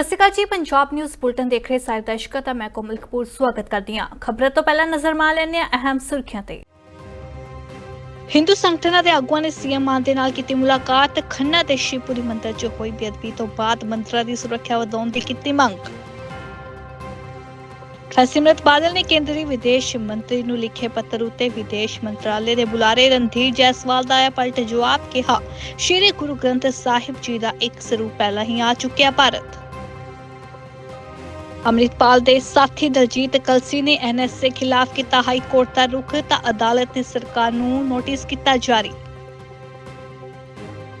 ਸਤਿ ਸ਼੍ਰੀ ਅਕਾਲ ਜੀ, Punjab news bulletin ਦੇਖ ਰਹੇ ਸਾਰੇ ਦਰਸ਼ਕਾਂ ਦਾ, ਮੈਂ ਕੋਮਲ ਕਪੂਰ ਸਵਾਗਤ ਕਰਦੀ ਹਾਂ। ਖਬਰਾਂ ਤੋਂ ਪਹਿਲਾਂ ਨਜ਼ਰ ਮਾਰ ਲੈਂਦੇ ਹਾਂ ਅਹਿਮ ਸੁਰਖੀਆਂ ਤੇ। ਹਿੰਦੂ ਸੰਗਠਨਾਂ ਦੇ ਆਗੂਆਂ ਨੇ ਸੀਐਮ ਮਾਨ ਦੇ ਨਾਲ ਕੀਤੀ ਮੁਲਾਕਾਤ। ਖੰਨਾ ਤੇ ਸ਼ਿਵਪੁਰੀ ਮੰਦਿਰ 'ਚ ਹੋਈ ਬੇਅਦਬੀ ਤੋਂ ਬਾਅਦ ਮੰਤਰਾਂ ਦੀ ਸੁਰੱਖਿਆ ਵਧਾਉਣ ਦੀ ਕੀਤੀ ਮੰਗ। ਹਰਸਿਮਰਤ ਬਾਦਲ ਨੇ ਕੇਂਦਰੀ ਵਿਦੇਸ਼ ਮੰਤਰੀ ਨੂੰ ਲਿਖੇ ਪੱਤਰ ਉੱਤੇ ਵਿਦੇਸ਼ ਮੰਤਰਾਲੇ ਦੇ ਬੁਲਾਰੇ ਰਣਧੀਰ ਜੈਸਵਾਲ ਦਾ ਆਇਆ ਪਲਟ ਜਵਾਬ ਕਿਹਾ, ਸ਼੍ਰੀ ਗੁਰੂ ਗ੍ਰੰਥ ਸਾਹਿਬ ਜੀ ਦਾ ਇੱਕ ਸਰੂਪ ਪਹਿਲਾਂ ਹੀ ਆ ਚੁੱਕਿਆ ਭਾਰਤ। ਅੰਮ੍ਰਿਤਪਾਲ ਦੇ ਸਾਥੀ ਦਲਜੀਤ ਕਲਸੀ ਨੇ ਐਨਐਸਏ ਖਿਲਾਫ ਕੀਤਾ ਹਾਈ ਕੋਰਟ ਦਾ ਰੁਖ, ਤਾਂ ਅਦਾਲਤ ਨੇ ਸਰਕਾਰ ਨੂੰ ਨੋਟਿਸ ਕੀਤਾ ਜਾਰੀ।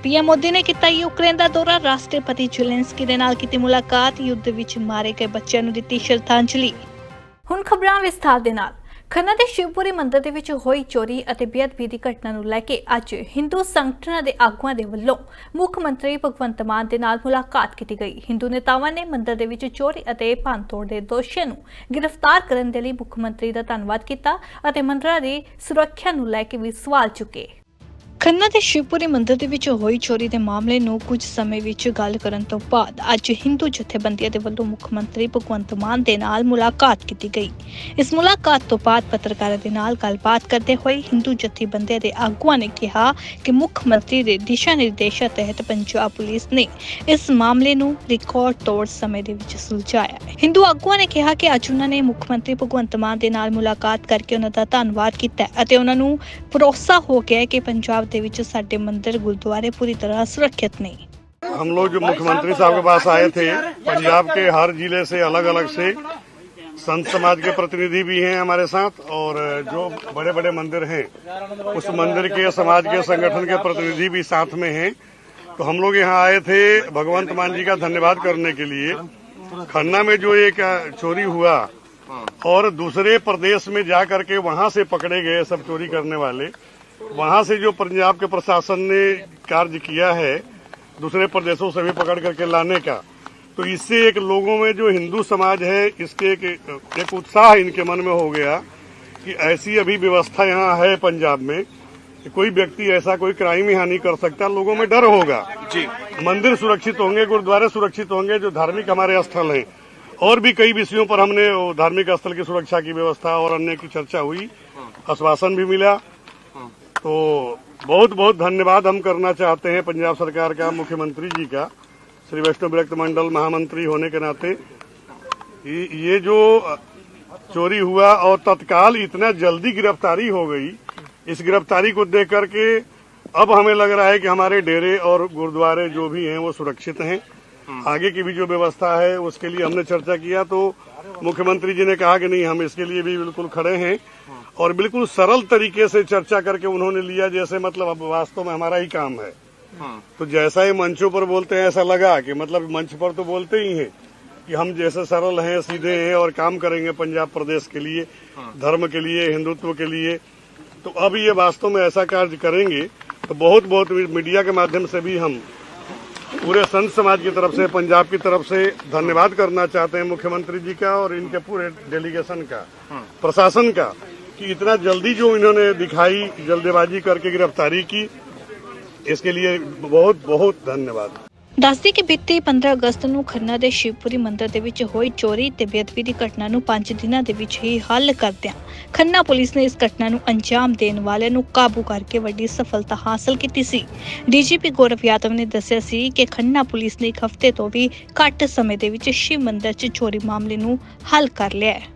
ਪੀਐਮ ਮੋਦੀ ਨੇ ਕੀਤਾ ਯੂਕਰੇਨ ਦਾ ਦੌਰਾ, ਰਾਸ਼ਟਰਪਤੀ ਜ਼ੈਲੈਂਸਕੀ ਦੇ ਨਾਲ ਕੀਤੀ ਮੁਲਾਕਾਤ, ਯੁੱਧ ਵਿੱਚ ਮਾਰੇ ਗਏ ਬੱਚਿਆਂ ਨੂੰ ਦਿੱਤੀ ਸ਼ਰਧਾਂਜਲੀ। ਹੁਣ ਖਬਰਾਂ ਵਿਸਥਾਰ ਦੇ ਨਾਲ। ਖੰਨਾ ਦੇ ਸ਼ਿਵਪੁਰੀ ਮੰਦਿਰ ਦੇ ਵਿੱਚ ਹੋਈ ਚੋਰੀ ਅਤੇ ਬੇਅਦਬੀ ਦੀ ਘਟਨਾ ਨੂੰ ਲੈ ਕੇ ਅੱਜ ਹਿੰਦੂ ਸੰਗਠਨਾਂ ਦੇ ਆਗੂਆਂ ਦੇ ਵੱਲੋਂ ਮੁੱਖ ਮੰਤਰੀ ਭਗਵੰਤ ਮਾਨ ਦੇ ਨਾਲ ਮੁਲਾਕਾਤ ਕੀਤੀ ਗਈ। ਹਿੰਦੂ ਨੇਤਾਵਾਂ ਨੇ ਮੰਦਿਰ ਦੇ ਵਿੱਚ ਚੋਰੀ ਅਤੇ ਭੰਨਤੋੜ ਦੇ ਦੋਸ਼ੀਆਂ ਨੂੰ ਗ੍ਰਿਫਤਾਰ ਕਰਨ ਦੇ ਲਈ ਮੁੱਖ ਮੰਤਰੀ ਦਾ ਧੰਨਵਾਦ ਕੀਤਾ ਅਤੇ ਮੰਦਰਾਂ ਦੀ ਸੁਰੱਖਿਆ ਨੂੰ ਲੈ ਕੇ ਵੀ ਸਵਾਲ ਚੁੱਕੇ। ਖੰਨਾ ਦੇ ਸ਼ਿਵਪੁਰੀ ਮੰਦਿਰ ਦੇ ਵਿੱਚ ਹੋਈ ਚੋਰੀ ਦੇ ਮਾਮਲੇ ਨੂੰ ਕੁਝ ਸਮੇਂ ਵਿੱਚ ਗੱਲ ਕਰਨ ਤੋਂ ਬਾਅਦ ਅੱਜ ਹਿੰਦੂ ਜਥੇਬੰਦੀਆਂ ਦੇ ਵੱਲੋਂ ਮੁੱਖ ਮੰਤਰੀ ਭਗਵੰਤ ਮਾਨ ਦੇ ਨਾਲ ਮੁਲਾਕਾਤ ਕੀਤੀ ਗਈ। ਇਸ ਮੁਲਾਕਾਤ ਤੋਂ ਬਾਅਦ ਪੱਤਰਕਾਰਾਂ ਦੇ ਨਾਲ ਗੱਲਬਾਤ ਕਰਦੇ ਹੋਏ ਹਿੰਦੂ ਜਥੇਬੰਦੀਆਂ ਦੇ ਆਗੂਆਂ ਨੇ ਕਿਹਾ ਕਿ ਮੁੱਖ ਮੰਤਰੀ ਦੇ ਦਿਸ਼ਾ ਨਿਰਦੇਸ਼ਾਂ ਤਹਿਤ ਪੰਜਾਬ ਪੁਲਿਸ ਨੇ ਇਸ ਮਾਮਲੇ ਨੂੰ ਰਿਕਾਰਡ ਤੋੜ ਸਮੇਂ ਦੇ ਵਿੱਚ ਸੁਲਝਾਇਆ ਹੈ। ਹਿੰਦੂ ਆਗੂਆਂ ਨੇ ਕਿਹਾ ਕਿ ਅੱਜ ਉਹਨਾਂ ਨੇ ਮੁੱਖ ਮੰਤਰੀ ਭਗਵੰਤ ਮਾਨ ਦੇ ਨਾਲ ਮੁਲਾਕਾਤ ਕਰਕੇ ਉਹਨਾਂ ਦਾ ਧੰਨਵਾਦ ਕੀਤਾ ਅਤੇ ਉਹਨਾਂ ਨੂੰ ਭਰੋਸਾ ਹੋ ਗਿਆ ਹੈ ਕਿ ਪੰਜਾਬ ਦੇ ਵਿੱਚ ਸਾਡੇ ਮੰਦਿਰ ਗੁਰਦੁਆਰੇ ਪੂਰੀ ਤਰ੍ਹਾਂ ਸੁਰੱਖਿਅਤ ਨੇ हम लोग जो मुख्यमंत्री साहब के पास आए थे पंजाब के हर जिले से अलग अलग से संत समाज के प्रतिनिधि भी हैं हमारे साथ और जो बड़े बड़े मंदिर हैं उस मंदिर के समाज के संगठन के प्रतिनिधि भी साथ में हैं तो हम लोग यहाँ आए थे भगवंत मान जी का धन्यवाद करने के लिए खन्ना में जो एक चोरी हुआ और दूसरे प्रदेश में जा करके वहां से पकड़े गए सब चोरी करने वाले वहाँ से जो पंजाब के प्रशासन ने कार्य किया है दूसरे प्रदेशों से भी पकड़ करके लाने का तो इससे एक लोगों में जो हिंदू समाज है इसके एक, एक उत्साह इनके मन में हो गया कि ऐसी अभी व्यवस्था यहाँ है पंजाब में कि कोई व्यक्ति ऐसा कोई क्राइम यहाँ नहीं कर सकता लोगों में डर होगा। जी। मंदिर सुरक्षित होंगे गुरुद्वारे सुरक्षित होंगे जो धार्मिक हमारे स्थल हैं और भी कई विषयों पर हमने धार्मिक स्थल की सुरक्षा की व्यवस्था और अन्य की चर्चा हुई आश्वासन भी मिला तो बहुत बहुत धन्यवाद हम करना चाहते हैं पंजाब सरकार का, मुख्यमंत्री जी का, श्री वैष्णव विरक्त मंडल महामंत्री होने के नाते। ये जो चोरी हुआ और तत्काल इतना जल्दी गिरफ्तारी हो गई, इस गिरफ्तारी को देख करके अब हमें लग रहा है कि हमारे डेरे और गुरुद्वारे जो भी हैं, वो सुरक्षित हैं। आगे की भी जो व्यवस्था है, उसके लिए हमने चर्चा किया तो मुख्यमंत्री जी ने कहा कि नहीं, हम इसके लिए भी बिल्कुल खड़े हैं। और बिल्कुल सरल तरीके से चर्चा करके उन्होंने लिया जैसे मतलब अब वास्तव में हमारा ही काम है। हाँ। तो जैसा ही मंचों पर बोलते हैं ऐसा लगा कि मतलब मंच पर तो बोलते ही हैं कि हम जैसे सरल हैं सीधे हैं और काम करेंगे पंजाब प्रदेश के लिए हाँ। धर्म के लिए हिंदुत्व के लिए। तो अब ये वास्तव में ऐसा कार्य करेंगे तो बहुत बहुत मीडिया के माध्यम से भी हम पूरे संत समाज की तरफ़ से पंजाब की तरफ़ से धन्यवाद करना चाहते हैं मुख्यमंत्री जी का और इनके पूरे डेलीगेशन का प्रशासन का। कि इतना जल्दी जो इन्होंने दिखाई जल्दबाजी करके गिरफ्तारी की इसके लिए बहुत बहुत धन्यवाद ਦੱਸਦੀ ਕਿ ਬੀਤੀ 15 ਅਗਸਤ ਨੂੰ ਖੰਨਾ ਦੇ ਸ਼ਿਵਪੁਰੀ ਮੰਦਿਰ ਦੇ ਵਿੱਚ ਹੋਈ ਚੋਰੀ ਤੇ ਬੇਅਦਬੀ ਦੀ ਘਟਨਾ ਨੂੰ 5 ਦਿਨਾਂ ਦੇ ਵਿੱਚ ਹੀ ਹੱਲ ਕਰਦਿਆਂ ਖੰਨਾ ਪੁਲਿਸ ਨੇ ਇਸ ਘਟਨਾ ਨੂੰ ਅੰਜਾਮ ਦੇਣ ਵਾਲਿਆਂ ਨੂੰ ਕਾਬੂ ਕਰਕੇ ਵੱਡੀ ਸਫਲਤਾ ਹਾਸਲ ਕੀਤੀ ਸੀ ਡੀਜੀਪੀ ਗੌਰਵ ਯਾਦਵ ਨੇ ਦੱਸਿਆ ਸੀ ਕਿ ਖੰਨਾ ਪੁਲਿਸ ਨੇ ਇੱਕ ਹਫ਼ਤੇ ਤੋਂ ਵੀ ਘੱਟ ਸਮੇਂ ਦੇ ਵਿੱਚ ਸ਼ਿਵ ਮੰਦਿਰ 'ਚ ਚੋਰੀ ਮਾਮਲੇ ਨੂੰ ਹੱਲ ਕਰ ਲਿਆ ਹੈ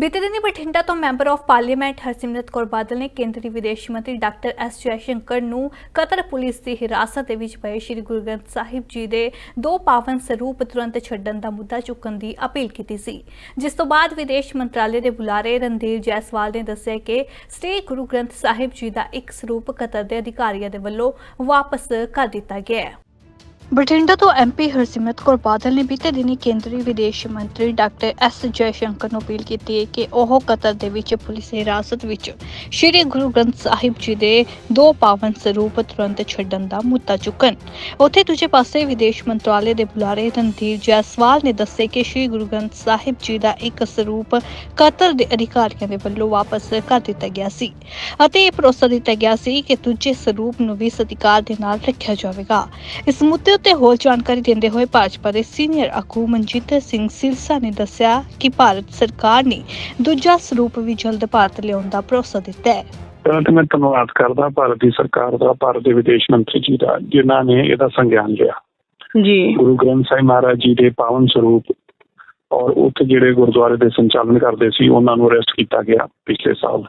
ਬੀਤੇ ਦਿਨੀ ਬਠਿੰਡਾ ਤੋਂ member of parliament Harsimrat Kaur Badal ਨੇ ਕੇਂਦਰੀ ਵਿਦੇਸ਼ ਮੰਤਰੀ ਡਾਕਟਰ ਐਸ ਜੈਸ਼ੰਕਰ ਨੂੰ ਕਤਰ ਪੁਲਿਸ ਦੀ ਹਿਰਾਸਤ ਦੇ ਵਿੱਚ ਪਏ ਸ੍ਰੀ ਗੁਰੂ ਗ੍ਰੰਥ ਸਾਹਿਬ ਜੀ ਦੇ ਦੋ ਪਾਵਨ ਸਰੂਪ ਤੁਰੰਤ ਛੱਡਣ ਦਾ ਮੁੱਦਾ ਚੁੱਕਣ ਦੀ ਅਪੀਲ ਕੀਤੀ ਸੀ। ਜਿਸ ਤੋਂ ਬਾਅਦ ਵਿਦੇਸ਼ ਮੰਤਰਾਲੇ ਦੇ ਬੁਲਾਰੇ ਰਣਧੀਰ ਜੈਸਵਾਲ ਨੇ ਦੱਸਿਆ ਕਿ ਸ੍ਰੀ ਗੁਰੂ ਗ੍ਰੰਥ ਸਾਹਿਬ ਜੀ ਦਾ ਇੱਕ ਸਰੂਪ ਕਤਰ ਦੇ ਅਧਿਕਾਰੀਆਂ ਦੇ ਵੱਲੋਂ ਵਾਪਸ ਕਰ ਦਿੱਤਾ ਗਿਆ ਹੈ। ਬਠਿੰਡਾ ਤੋਂ ਐਮਪੀ ਹਰਸਿਮਰਤ ਕੌਰ ਬਾਦਲ ਨੇ ਬੀਤੇ ਦਿਨੀ ਕੇਂਦਰੀ ਵਿਦੇਸ਼ ਮੰਤਰੀ ਡਾਕਟਰ ਐਸ ਜੈਸ਼ੰਕਰ ਨੂੰ ਅਪੀਲ ਕੀਤੀ ਹੈ ਕਿ ਉਹ ਕਤਰ ਦੇ ਵਿੱਚ ਪੁਲਿਸ ਹਿਰਾਸਤ ਵਿੱਚ ਸ੍ਰੀ ਗੁਰੂ ਗ੍ਰੰਥ ਸਾਹਿਬ ਜੀ ਦੇ ਦੋ ਪਾਵਨ ਸਰੂਪ ਤੁਰੰਤ ਛੱਡਣ ਦਾ ਮੁੱਦਾ ਚੁੱਕਣ। ਉੱਥੇ ਦੂਜੇ ਪਾਸੇ ਵਿਦੇਸ਼ ਮੰਤਰਾਲੇ ਦੇ ਬੁਲਾਰੇ ਰਣਧੀਰ ਜੈਸਵਾਲ ਨੇ ਦੱਸੇ ਕਿ ਸ੍ਰੀ ਗੁਰੂ ਗ੍ਰੰਥ ਸਾਹਿਬ ਜੀ ਦਾ ਇੱਕ ਸਰੂਪ ਕਤਰ ਦੇ ਅਧਿਕਾਰੀਆਂ ਦੇ ਵੱਲੋਂ ਵਾਪਸ ਕਰ ਦਿੱਤਾ ਗਿਆ ਸੀ ਅਤੇ ਇਹ ਭਰੋਸਾ ਦਿੱਤਾ ਗਿਆ ਸੀ ਕਿ ਦੂਜੇ ਸਰੂਪ ਨੂੰ ਵੀ ਸਤਿਕਾਰ ਦੇ ਨਾਲ ਰੱਖਿਆ ਜਾਵੇਗਾ। ਇਸ ਮੁੱਦੇ ਉੱਤੇ ਹੋਰ ਜਾਣਕਾਰੀ ਦਿੰਦੇ ਹੋਏ ਭਾਜਪਾ ਦੇ ਸੀਨੀਅਰ ਆਗੂ ਮਨਜੀਤ ਸਿੰਘ ਸਿਰਸਾ ਨੇ ਦੱਸਿਆ ਕਿ ਭਾਰਤ ਸਰਕਾਰ ਨੇ ਦੂਜਾ ਸਰੂਪ ਵੀ ਜਲਦ ਭਾਰਤ ਲਿਆਉਣ ਦਾ ਭਰੋਸਾ ਦਿੱਤਾ ਹੈ। ਪਹਿਲਾਂ ਤਾਂ ਮੈਂ ਧੰਨਵਾਦ ਕਰਦਾ ਭਾਰਤ ਦੀ ਸਰਕਾਰ ਦਾ ਭਾਰਤ ਦੇ ਵਿਦੇਸ਼ ਮੰਤਰੀ ਜੀ ਦਾ ਜਿਨ੍ਹਾਂ ਨੇ ਇਹਦਾ ਸੰਗਿਆਨ ਲਿਆ। ਜੀ। ਗੁਰੂ ਗ੍ਰੰਥ ਸਾਹਿਬ ਮਹਾਰਾਜ ਜੀ ਦੇ ਪਾਵਨ ਸਰੂਪ ਔਰ ਉੱਥੇ ਜਿਹੜੇ ਗੁਰਦੁਆਰੇ ਦੇ ਸੰਚਾਲਨ ਕਰਦੇ ਸੀ ਉਹਨਾਂ ਨੂੰ ਅਰੈਸਟ ਕੀਤਾ ਗਿਆ ਪਿਛਲੇ ਸਾਲ।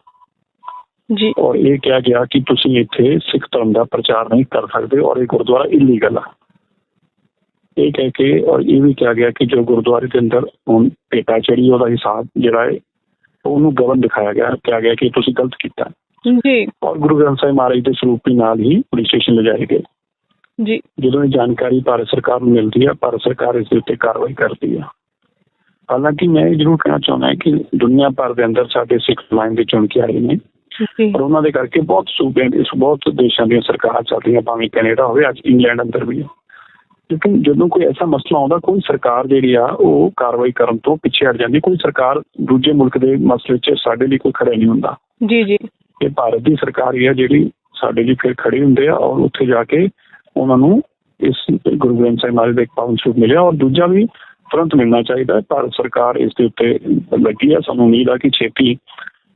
ਜੀ। ਔਰ ਇਹ ਕਿਹਾ ਗਿਆ ਕਿ ਤੁਸੀਂ ਇੱਥੇ ਸਿੱਖ ਧਰਮ ਦਾ ਪ੍ਰਚਾਰ ਨਹੀਂ ਕਰ ਸਕਦੇ ਔਰ ਇਹ ਗੁਰਦੁਆਰਾ ਇਲੀਗਲ ਆ। ਇਹ ਕਹਿ ਕੇ ਔਰ ਇਹ ਵੀ ਕਿਹਾ ਗਿਆ ਕਿ ਜੋ ਗੁਰਦੁਆਰੇ ਦੇ ਅੰਦਰ ਹੁਣ ਭੇਟਾ ਚੜੀ ਉਹਦਾ ਹਿਸਾਬ ਜਿਹੜਾ ਹੈ ਉਹਨੂੰ ਗਵਨ ਦਿਖਾਇਆ ਗਿਆ ਕਿਹਾ ਗਿਆ ਕਿ ਤੁਸੀਂ ਗਲਤ ਕੀਤਾ। ਜੀ। ਔਰ ਗੁਰੂ ਗ੍ਰੰਥ ਸਾਹਿਬ ਮਹਾਰਾਜ ਦੇ ਸਰੂਪ ਵੀ ਨਾਲ ਹੀ ਪੁਲਿਸ ਸਟੇਸ਼ਨ ਲਿਜਾਏ ਗਏ। ਜੀ। ਜਦੋਂ ਇਹ ਜਾਣਕਾਰੀ ਭਾਰਤ ਸਰਕਾਰ ਨੂੰ ਮਿਲਦੀ ਹੈ ਭਾਰਤ ਸਰਕਾਰ ਇਸ ਦੇ ਉੱਤੇ ਕਾਰਵਾਈ ਕਰਦੀ ਹੈ। ਹਾਲਾਂਕਿ ਮੈਂ ਇਹ ਜ਼ਰੂਰ ਕਹਿਣਾ ਚਾਹੁੰਦਾ ਹਾਂ ਕਿ ਦੁਨੀਆ ਭਰ ਦੇ ਅੰਦਰ ਸਾਡੇ ਸਿੱਖ ਲਾਈਨ ਦੇ ਚੁਣ ਕੇ ਆਏ ਨੇ। ਔਰ ਉਹਨਾਂ ਦੇ ਕਰਕੇ ਬਹੁਤ ਸੂਬਿਆਂ ਦੇ ਬਹੁਤ ਦੇਸ਼ਾਂ ਦੀਆਂ ਸਰਕਾਰਾਂ ਚੱਲਦੀਆਂ ਭਾਵੇਂ ਕੈਨੇਡਾ ਹੋਵੇ ਅੱਜ ਇੰਗਲੈਂਡ ਅੰਦਰ ਵੀ ਹੈ। ਲੇਕਿਨ ਜਦੋਂ ਕੋਈ ਐਸਾ ਮਸਲਾ ਆਉਂਦਾ ਕੋਈ ਸਰਕਾਰ ਜਿਹੜੀ ਆ ਉਹ ਕਾਰਵਾਈ ਕਰਨ ਤੋਂ ਪਿੱਛੇ ਹਟ ਜਾਂਦੀ। ਕੋਈ ਸਰਕਾਰ ਦੂਜੇ ਮੁਲਕ ਦੇ ਮਸਲੇ 'ਚ ਸਾਡੇ ਲਈ ਕੋਈ ਖੜਾ ਨਹੀਂ ਹੁੰਦਾ। ਜੀ ਜੀ। ਇਹ ਭਾਰਤ ਦੀ ਸਰਕਾਰ ਹੀ ਆ ਜਿਹੜੀ ਸਾਡੇ ਲਈ ਫਿਰ ਖੜੇ ਹੁੰਦੇ ਆ ਔਰ ਉੱਥੇ ਜਾ ਕੇ ਉਹਨਾਂ ਨੂੰ ਇਸ ਗੁਰੂ ਗ੍ਰੰਥ ਸਾਹਿਬ ਮਹਾਰਾਜ ਦਾ ਪਾਵਨ ਸਰੂਪ ਮਿਲਿਆ ਔਰ ਦੂਜਾ ਵੀ ਤੁਰੰਤ ਮਿਲਣਾ ਚਾਹੀਦਾ ਹੈ। ਭਾਰਤ ਸਰਕਾਰ ਇਸ ਦੇ ਉੱਤੇ ਲੱਗੀ ਹੈ ਸਾਨੂੰ ਉਮੀਦ ਆ ਕਿ ਛੇਤੀ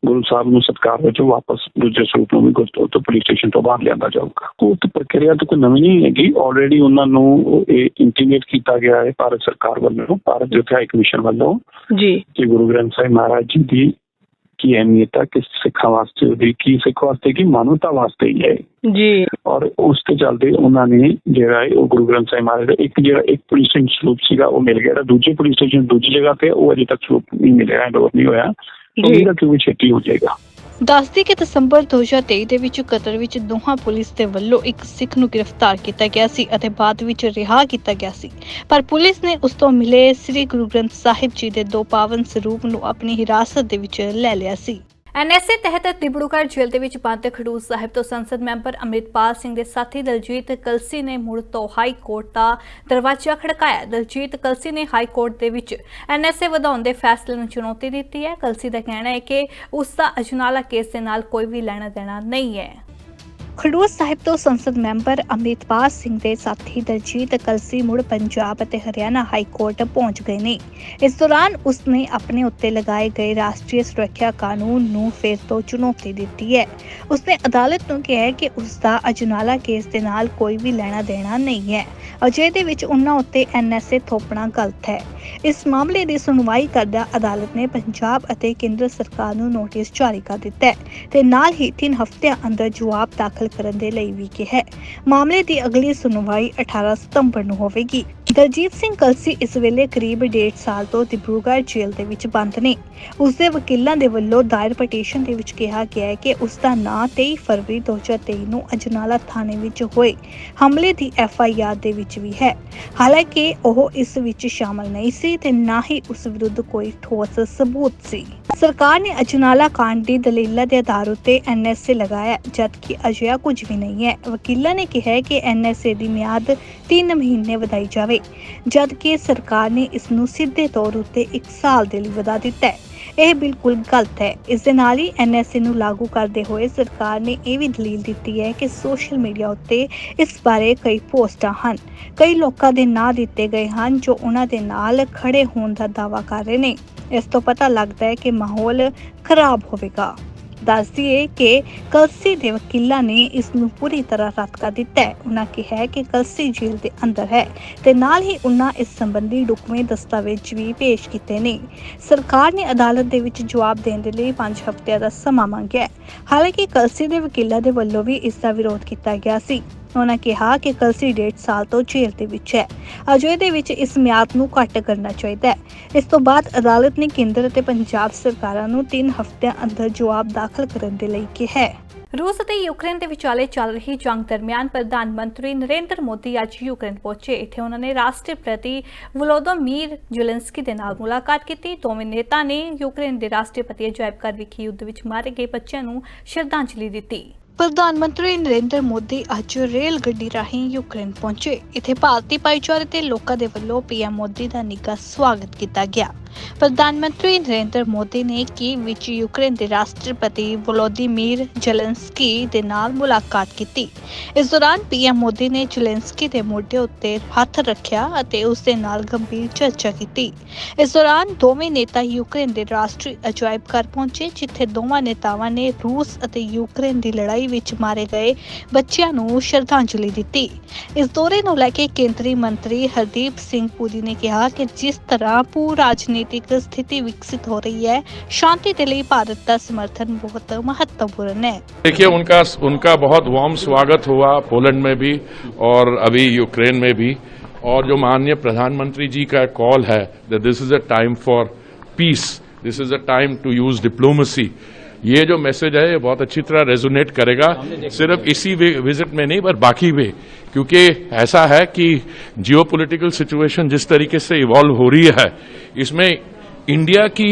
ਗੁਰੂ ਸਾਹਿਬ ਨੂੰ ਸਤਿਕਾਰ ਵਜੋਂ ਵਾਪਸ ਦੂਜੇ ਸਰੂਪ ਨੂੰ ਵੀ ਗੁਰਦੁਆਰਾ ਪੁਲਿਸ ਸਟੇਸ਼ਨ ਤੋਂ ਬਾਹਰ ਲਿਆਂਦਾ ਜਾਊਗਾ। ਤੇ ਪ੍ਰਕਿਰਿਆ ਤਾਂ ਕੋਈ ਨਵੀਂ ਨਹੀਂ ਹੈਗੀ। ਆਲਰੇਡੀ ਉਹਨਾਂ ਨੂੰ ਇਹ ਇੰਟੀਮੇਟ ਕੀਤਾ ਗਿਆ ਹੈ ਭਾਰਤ ਸਰਕਾਰ ਵੱਲੋਂ ਭਾਰਤ ਜੋਤੀ ਹਾਈ ਕਮਿਸ਼ਨ ਵੱਲੋਂ ਜੀ। ਕਿ ਗੁਰੂ ਗ੍ਰੰਥ ਸਾਹਿਬ ਮਹਾਰਾਜ ਜੀ ਦੀ ਕੀ ਅਹਿਮੀਅਤ ਹੈ ਕਿਸ ਸਿੱਖਾਂ ਵਾਸਤੇ ਉਹਦੀ ਕੀ ਸਿੱਖ ਵਾਸਤੇ ਕੀ ਮਾਨਵਤਾ ਵਾਸਤੇ ਹੀ ਹੈ। ਜੀ। ਔਰ ਉਸ ਤੇ ਚੱਲਦੇ ਉਹਨਾਂ ਨੇ ਜਿਹੜਾ ਹੈ ਉਹ ਗੁਰੂ ਗ੍ਰੰਥ ਸਾਹਿਬ ਮਹਾਰਾਜ ਦਾ ਇੱਕ ਜਿਹੜਾ ਇੱਕ ਪੁਲਿਸ ਸਟੇਸ਼ਨ ਸਰੂਪ ਸੀਗਾ ਉਹ ਮਿਲ ਗਿਆ। ਦੂਜੇ ਪੁਲਿਸ ਸਟੇਸ਼ਨ ਦੂਜੀ ਜਗ੍ਹਾ ਤੇ ਉਹ ਅਜੇ ਤੱਕ ਸਰੂਪ ਨਹੀਂ ਮਿਲਿਆ ਐਂਡ ਨਹੀਂ ਹੋਇਆ। ਉਮੀਦ ਹੈ ਕਿ ਉਹ ਛੇਤੀ ਹੋ ਜਾਏਗਾ। ਦੱਸਦੀ ਕਿ ਦਸੰਬਰ 2023 ਦੇ ਵਿੱਚ ਕਤਰ ਵਿੱਚ ਦੋਹਾਂ ਪੁਲਿਸ ਦੇ ਵੱਲੋਂ ਇੱਕ ਸਿੱਖ ਨੂੰ ਗ੍ਰਿਫਤਾਰ ਕੀਤਾ ਗਿਆ ਸੀ ਅਤੇ ਬਾਅਦ ਵਿੱਚ ਰਿਹਾ ਕੀਤਾ ਗਿਆ ਸੀ। ਪਰ ਪੁਲਿਸ ਨੇ ਉਸ ਤੋਂ ਮਿਲੇ ਸ੍ਰੀ ਗੁਰੂ ਗ੍ਰੰਥ ਸਾਹਿਬ ਜੀ ਦੇ ਦੋ ਪਾਵਨ ਸਰੂਪ ਨੂੰ ਆਪਣੀ ਹਿਰਾਸਤ ਦੇ ਵਿੱਚ ਲੈ ਲਿਆ ਸੀ। ਐਨਐਸਏ ਤਹਿਤ ਤਿਬੜੂਗੜ੍ਹ ਜੇਲ੍ਹ ਦੇ ਵਿੱਚ ਬੰਦ ਖਡੂਰ ਸਾਹਿਬ ਤੋਂ ਸੰਸਦ ਮੈਂਬਰ ਅੰਮ੍ਰਿਤਪਾਲ ਸਿੰਘ ਦੇ ਸਾਥੀ ਦਲਜੀਤ ਕਲਸੀ ਨੇ ਮੁੜ ਤੋਂ ਹਾਈ ਕੋਰਟ ਦਾ ਦਰਵਾਜ਼ਾ ਖੜਕਾਇਆ। ਦਲਜੀਤ ਕਲਸੀ ਨੇ ਹਾਈ ਕੋਰਟ ਦੇ ਵਿੱਚ ਐਨਐਸਏ ਵਧਾਉਣ ਦੇ ਫੈਸਲੇ ਨੂੰ ਚੁਣੌਤੀ ਦਿੱਤੀ ਹੈ। ਕਲਸੀ ਦਾ ਕਹਿਣਾ ਹੈ ਕਿ ਉਸ ਦਾ ਅਜਨਾਲਾ ਕੇਸ ਦੇ ਨਾਲ ਕੋਈ ਵੀ ਲੈਣਾ ਦੇਣਾ ਨਹੀਂ ਹੈ। ਖਡੂਰ ਸਾਹਿਬ ਤੋਂ ਸੰਸਦ ਮੈਂਬਰ ਅੰਮ੍ਰਿਤਪਾਲ ਸਿੰਘ ਦੇ ਸਾਥੀ ਦਲਜੀਤ ਕਲਸੀ ਮੁੜ ਪੰਜਾਬ ਅਤੇ ਹਰਿਆਣਾ ਹਾਈ ਕੋਰਟ ਪਹੁੰਚ ਗਏ ਨੇ। ਇਸ ਦੌਰਾਨ ਉਸਨੇ ਆਪਣੇ ਉੱਤੇ ਲਗਾਏ ਗਏ ਰਾਸ਼ਟਰੀ ਸੁਰੱਖਿਆ ਕਾਨੂੰਨ ਨੂੰ ਫਿਰ ਤੋਂ ਚੁਣੌਤੀ ਦਿੱਤੀ ਹੈ। ਉਸਨੇ ਅਦਾਲਤ ਨੂੰ ਕਿਹਾ ਕਿ ਉਸ ਦਾ ਅਜਨਾਲਾ ਕੇਸ ਦੇ ਨਾਲ ਕੋਈ ਵੀ ਲੈਣਾ ਦੇਣਾ ਨਹੀਂ ਹੈ। ਅਜੇ ਦੇ ਵਿੱਚ ਉਹਨਾਂ ਉੱਤੇ ਐਨਐਸਏ ਥੋਪਣਾ ਗਲਤ ਹੈ। ਇਸ ਮਾਮਲੇ ਦੀ ਸੁਣਵਾਈ ਕਰਦਾ ਅਦਾਲਤ ਨੇ ਪੰਜਾਬ ਅਤੇ ਕੇਂਦਰ ਸਰਕਾਰ ਨੂੰ ਨੋਟਿਸ ਜਾਰੀ ਕਰ ਦਿੱਤਾ ਹੈ ਤੇ ਨਾਲ ਹੀ 3 ਹਫ਼ਤਿਆਂ ਅੰਦਰ ਜਵਾਬ ਦਾਖਲ ਕਰਨ ਦੇ ਲਈ ਵੀ ਕਿਹਾ ਮਾਮਲੇ ਦੀ ਅਗਲੀ ਸੁਣਵਾਈ 18 ਸਤੰਬਰ ਨੂੰ ਹੋਵੇਗੀ। ਦਲਜੀਤ ਸਿੰਘ ਕਲਸੀ ਇਸ ਵੇਲੇ ਕਰੀਬ 1.5 ਸਾਲ ਤੋਂ ਦਿਬਰੂਗੜ੍ਹ ਜੇਲ੍ਹ ਦੇ ਵਿੱਚ ਬੰਦ ਨੇ। ਉਸ ਦੇ ਵਕੀਲਾਂ ਦੇ ਵੱਲੋਂ ਦਾਇਰ ਪਟੀਸ਼ਨ ਦੇ ਵਿੱਚ ਕਿਹਾ ਗਿਆ ਹੈ ਕਿ ਉਸ ਦਾ ਨਾਂ 23 ਫਰਵਰੀ 2023 ਨੂੰ ਅਜਨਾਲਾ ਥਾਣੇ ਵਿੱਚ ਹੋਏ। ਹਮਲੇ ਦੀ ਐਫ ਆਈ ਆਰ ਦੇ ਵਿੱਚ ਵੀ ਹੈ। ਹਾਲਾਂਕਿ ਉਹ ਇਸ ਵਿੱਚ ਸ਼ਾਮਲ ਨਹੀਂ ਸੀ ਤੇ ਨਾ ਹੀ ਉਸ ਵਿਰੁੱਧ ਕੋਈ ਠੋਸ ਸਬੂਤ ਸੀ। ਸਰਕਾਰ ਨੇ ਅਜਨਾਲਾ ਕਾਂਡ ਦੀ ਦਲੀਲਾਂ ਦੇ ਆਧਾਰ ਉੱਤੇ ਐਨਐਸਏ ਲਗਾਇਆ, ਜਦਕਿ ਅਜਿਹਾ ਕੁਝ ਵੀ ਨਹੀਂ ਹੈ। ਵਕੀਲਾਂ ਨੇ ਕਿਹਾ ਹੈ ਕਿ ਐਨਐਸਏ ਦੀ ਮਿਆਦ 3 ਮਹੀਨੇ ਵਧਾਈ ਜਾਵੇ ਜਦਕਿ ਸਰਕਾਰ ਨੇ ਇਸ ਨੂੰ ਸਿੱਧੇ ਤੌਰ ਉੱਤੇ 1 ਸਾਲ ਦੇ ਲਈ ਵਧਾ ਦਿੱਤਾ ਹੈ। ਇਹ ਬਿਲਕੁਲ ਗਲਤ ਹੈ। ਇਸ ਦੇ ਨਾਲ ਹੀ ਐਨਐਸਏ ਨੂੰ ਲਾਗੂ ਕਰਦੇ ਹੋਏ ਸਰਕਾਰ ਨੇ ਇਹ ਵੀ ਦਲੀਲ ਦਿੱਤੀ ਹੈ ਕਿ ਸੋਸ਼ਲ ਮੀਡੀਆ ਉੱਤੇ ਇਸ ਬਾਰੇ ਕਈ ਪੋਸਟਾਂ ਹਨ। ਕਈ ਲੋਕਾਂ ਦੇ ਨਾਂ ਦਿੱਤੇ ਗਏ ਹਨ ਜੋ ਉਹਨਾਂ ਦੇ ਨਾਲ ਖੜੇ ਹੋਣ ਦਾ ਦਾਅਵਾ ਕਰ ਰਹੇ ਨੇ। ਇਸ ਤੋਂ ਪਤਾ ਲੱਗਦਾ ਹੈ ਕਿ ਮਾਹੌਲ ਖਰਾਬ ਹੋਵੇਗਾ। ਦੱਸ ਦਈਏ ਕਿ ਕਲਸੀ ਦੇ ਵਕੀਲਾਂ ਨੇ ਇਸ ਨੂੰ ਪੂਰੀ ਤਰ੍ਹਾਂ ਰੱਦ ਕਰ ਦਿੱਤਾ ਹੈ। ਉਹਨਾਂ ਕਿਹਾ ਹੈ ਕਿ ਕਲਸੀ ਜੇਲ੍ਹ ਦੇ ਅੰਦਰ ਹੈ ਤੇ ਨਾਲ ਹੀ ਉਹਨਾਂ ਇਸ ਸੰਬੰਧੀ ਢੁਕਵੇਂ ਦਸਤਾਵੇਜ਼ ਵੀ ਪੇਸ਼ ਕੀਤੇ ਨੇ। ਸਰਕਾਰ ਨੇ ਅਦਾਲਤ ਦੇ ਵਿੱਚ ਜਵਾਬ ਦੇਣ ਦੇ ਲਈ 5 ਹਫ਼ਤਿਆਂ ਦਾ ਸਮਾਂ ਮੰਗਿਆ ਹਾਲਾਂਕਿ ਕਲਸੀ ਦੇ ਵਕੀਲਾਂ ਦੇ ਵੱਲੋਂ ਵੀ ਇਸ ਦਾ ਵਿਰੋਧ ਕੀਤਾ ਗਿਆ ਸੀ। ਉਹਨਾਂ ਕਿਹਾ ਕਿ ਕਲਸੀ ਡੇਢ ਸਾਲ ਤੋਂ ਜੇਲ੍ਹ ਦੇ ਵਿੱਚ ਹੈ। ਅਜੇ ਦੇ ਵਿੱਚ ਇਸ ਮਿਆਦ ਨੂੰ ਘੱਟ ਕਰਨਾ ਚਾਹੀਦਾ ਹੈ। ਇਸ ਤੋਂ ਬਾਅਦ ਅਦਾਲਤ ਨੇ ਕੇਂਦਰ ਅਤੇ ਪੰਜਾਬ ਸਰਕਾਰਾਂ ਨੂੰ 3 ਹਫ਼ਤਿਆਂ ਅੰਦਰ ਜਵਾਬ ਦਾਖਲ ਕਰਨ ਦੇ ਲਈ ਕਿਹਾ ਹੈ। ਰੂਸ ਅਤੇ ਯੂਕਰੇਨ ਦੇ ਵਿਚਾਲੇ ਚੱਲ ਰਹੀ ਜੰਗ ਦਰਮਿਆਨ ਪ੍ਰਧਾਨ ਮੰਤਰੀ ਨਰਿੰਦਰ ਮੋਦੀ ਅੱਜ ਯੂਕਰੇਨ ਪਹੁੰਚੇ। ਇੱਥੇ ਉਹਨਾਂ ਨੇ ਰਾਸ਼ਟਰਪਤੀ ਵਲੋਦੋਮੀਰ ਜ਼ੈਲੈਂਸਕੀ ਦੇ ਨਾਲ ਮੁਲਾਕਾਤ ਕੀਤੀ। ਦੋਵੇਂ ਨੇਤਾ ਨੇ ਯੂਕਰੇਨ ਦੇ ਰਾਸ਼ਟਰਪਤੀ ਅਜਾਇਬ ਘਰ ਵਿਖੇ ਯੁੱਧ ਵਿੱਚ ਮਾਰੇ ਗਏ ਬੱਚਿਆਂ ਨੂੰ ਸ਼ਰਧਾਂਜਲੀ ਦਿੱਤੀ। ਪ੍ਰਧਾਨ ਮੰਤਰੀ ਨਰਿੰਦਰ ਮੋਦੀ ਅੱਜ ਰੇਲ ਗੱਡੀ ਰਾਹੀਂ ਯੂਕਰੇਨ ਪਹੁੰਚੇ। ਇੱਥੇ ਭਾਰਤੀ ਭਾਈਚਾਰੇ ਤੇ ਲੋਕਾਂ ਦੇ ਵੱਲੋਂ ਪੀਐਮ ਮੋਦੀ ਦਾ ਨਿੱਘਾ ਸਵਾਗਤ ਕੀਤਾ ਗਿਆ। ਪ੍ਰਧਾਨ ਮੰਤਰੀ ਨਰਿੰਦਰ ਮੋਦੀ ਨੇ ਕੀਵ ਵਿੱਚ ਯੂਕਰੇਨ ਦੇ ਰਾਸ਼ਟਰਪਤੀ ਵਲੋਦੀਮੀਰ ਜ਼ੈਲੈਂਸਕੀ ਦੇ ਨਾਲ ਮੁਲਾਕਾਤ ਕੀਤੀ। ਇਸ ਦੌਰਾਨ ਪੀਐਮ ਮੋਦੀ ਨੇ ਜ਼ੈਲੈਂਸਕੀ ਦੇ ਮੋਢੇ ਉੱਤੇ ਹੱਥ ਰੱਖਿਆ ਅਤੇ ਉਸ ਦੇ ਨਾਲ ਗੰਭੀਰ ਚਰਚਾ ਕੀਤੀ। ਇਸ ਦੌਰਾਨ ਦੋਵੇਂ ਨੇਤਾ ਯੂਕਰੇਨ ਦੇ ਰਾਸ਼ਟਰੀ ਅਜਾਇਬ ਘਰ ਪਹੁੰਚੇ, ਜਿੱਥੇ ਦੋਵਾਂ ਨੇਤਾਵਾਂ ਨੇ ਰੂਸ ਅਤੇ ਯੂਕਰੇਨ ਦੀ ਲੜਾਈ ਵਿੱਚ ਮਾਰੇ ਗਏ ਬੱਚਿਆਂ ਨੂੰ ਸ਼ਰਧਾਂਜਲੀ ਦਿੱਤੀ। ਇਸ ਦੌਰੇ ਨੂੰ ਲੈ ਕੇ ਕੇਂਦਰੀ ਮੰਤਰੀ ਹਰਦੀਪ ਸਿੰਘ ਪੁਰੀ ਨੇ ਕਿਹਾ ਕਿ ਜਿਸ ਤਰ੍ਹਾਂ ਭੂ राजनीतिक तो स्थिति विकसित हो रही है। शांति के लिए भारत का समर्थन बहुत महत्वपूर्ण है। देखिए, उनका उनका बहुत वार्म स्वागत हुआ पोलैंड में भी और अभी यूक्रेन में भी। और जो माननीय प्रधानमंत्री जी का कॉल है this is a time for peace this is a time to use diplomacy ये जो मैसेज है, ये बहुत अच्छी तरह रेजोनेट करेगा। सिर्फ़ इसी विज़िट में नहीं, पर बाकी भी क्योंकि ऐसा है कि जियोपॉलिटिकल सिचुएशन जिस तरीके से इवॉल्व हो रही है इसमें इंडिया की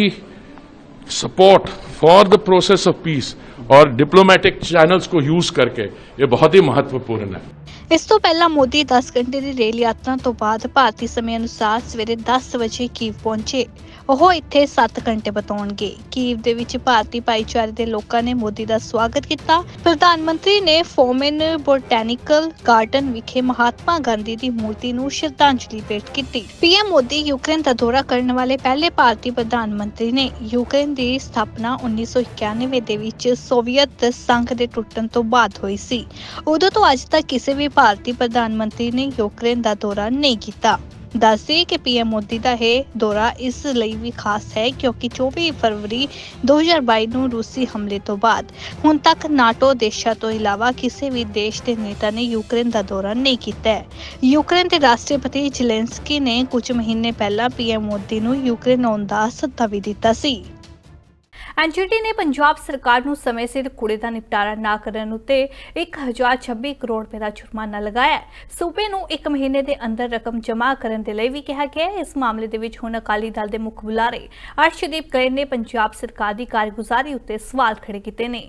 support for the process of peace और डिप्लोमेटिक चैनल्स को यूज करके ये बहुत ही महत्वपूर्ण है ਇਸ ਤੋਂ ਪਹਿਲਾਂ ਮੋਦੀ 10 ਘੰਟੇ ਦੀ ਰੇਲ ਯਾਤਰਾ ਤੋਂ ਬਾਅਦ ਭਾਰਤੀ ਸਮੇਂ ਅਨੁਸਾਰ ਸਵੇਰੇ 10 ਵਜੇ ਕੀਵ ਪਹੁੰਚੇ। ਉਹ ਇੱਥੇ 7 ਘੰਟੇ ਬਿਤਾਉਣਗੇ। ਕੀਵ ਦੇ ਵਿੱਚ ਭਾਰਤੀ ਭਾਈਚਾਰੇ ਦੇ ਲੋਕਾਂ ਨੇ ਮੋਦੀ ਦਾ ਸਵਾਗਤ ਕੀਤਾ। ਪ੍ਰਧਾਨ ਮੰਤਰੀ ਨੇ ਫੋਮਨ ਬੋਟੈਨੀਕਲ ਗਾਰਡਨ ਵਿਖੇ ਮਹਾਤਮਾ ਗਾਂਧੀ ਦੀ ਮੂਰਤੀ ਨੂੰ ਸ਼ਰਧਾਂਜਲੀ ਭੇਟ ਕੀਤੀ। ਪੀਐਮ ਮੋਦੀ ਯੂਕਰੇਨ ਦਾ ਦੌਰਾ ਕਰਨ ਵਾਲੇ ਪਹਿਲੇ ਭਾਰਤੀ ਪ੍ਰਧਾਨ ਮੰਤਰੀ ਨੇ ਯੂਕਰੇਨ ਦੀ ਸਥਾਪਨਾ 1991 ਦੇ ਵਿੱਚ ਸੋਵੀਅਤ ਸੰਘ ਦੇ ਟੁੱਟਣ ਤੋਂ ਬਾਅਦ ਹੋਈ ਸੀ। ਉਦੋਂ ਤੋਂ ਅੱਜ ਤੱਕ ਕਿਸੇ ਵੀ ਭਾਰਤੀ ਪ੍ਰਧਾਨ ਮੰਤਰੀ ਨੇ ਯੂਕਰੇਨ ਦਾ ਦੌਰਾ ਨਹੀਂ ਕੀਤਾ। ਦੱਸਦੇ ਕਿ ਪੀਐਮ ਮੋਦੀ ਦਾ ਇਹ ਦੌਰਾ ਇਸ ਲਈ ਵੀ ਖਾਸ ਹੈ ਕਿਉਂਕਿ 24 ਫਰਵਰੀ 2022 ਨੂੰ ਰੂਸੀ ਹਮਲੇ ਤੋਂ ਬਾਅਦ ਹੁਣ ਤੱਕ ਨਾਟੋ ਦੇਸ਼ਾਂ ਤੋਂ ਇਲਾਵਾ ਕਿਸੇ ਵੀ ਦੇਸ਼ ਦੇ ਨੇਤਾ ਨੇ ਯੂਕਰੇਨ ਦਾ ਦੌਰਾ ਨਹੀਂ ਕੀਤਾ ਹੈ। ਯੂਕਰੇਨ ਦੇ ਰਾਸ਼ਟਰਪਤੀ ਜ਼ੈਲੈਂਸਕੀ ਨੇ ਕੁਝ ਮਹੀਨੇ ਪਹਿਲਾਂ ਪੀਐਮ ਮੋਦੀ ਨੂੰ ਯੂਕਰੇਨ ਆਉਣ ਦਾ ਸੱਦਾ ਵੀ ਦਿੱਤਾ ਸੀ। ਐਨਜੀਟੀ ਨੇ ਪੰਜਾਬ ਸਰਕਾਰ ਨੂੰ ਸਮੇਂ ਸਿਰ ਕੂੜੇ ਦਾ ਨਿਪਟਾਰਾ ਨਾ ਕਰਨ ਉੱਤੇ 1026 ਕਰੋੜ ਰੁਪਏ ਦਾ ਜੁਰਮਾਨਾ ਲਗਾਇਆ ਹੈ। ਸੂਬੇ ਨੂੰ 1 ਮਹੀਨੇ ਦੇ ਅੰਦਰ ਰਕਮ ਜਮ੍ਹਾਂ ਕਰਨ ਦੇ ਲਈ ਵੀ ਕਿਹਾ ਗਿਆ ਹੈ ਇਸ ਮਾਮਲੇ ਦੇ ਵਿੱਚ ਹੁਣ ਅਕਾਲੀ ਦਲ ਦੇ ਮੁੱਖ ਬੁਲਾਰੇ ਅਰਸ਼ਦੀਪ ਕਲੇਰ ਨੇ ਪੰਜਾਬ ਸਰਕਾਰ ਦੀ ਕਾਰਗੁਜ਼ਾਰੀ ਉੱਤੇ ਸਵਾਲ ਖੜੇ ਕੀਤੇ ਨੇ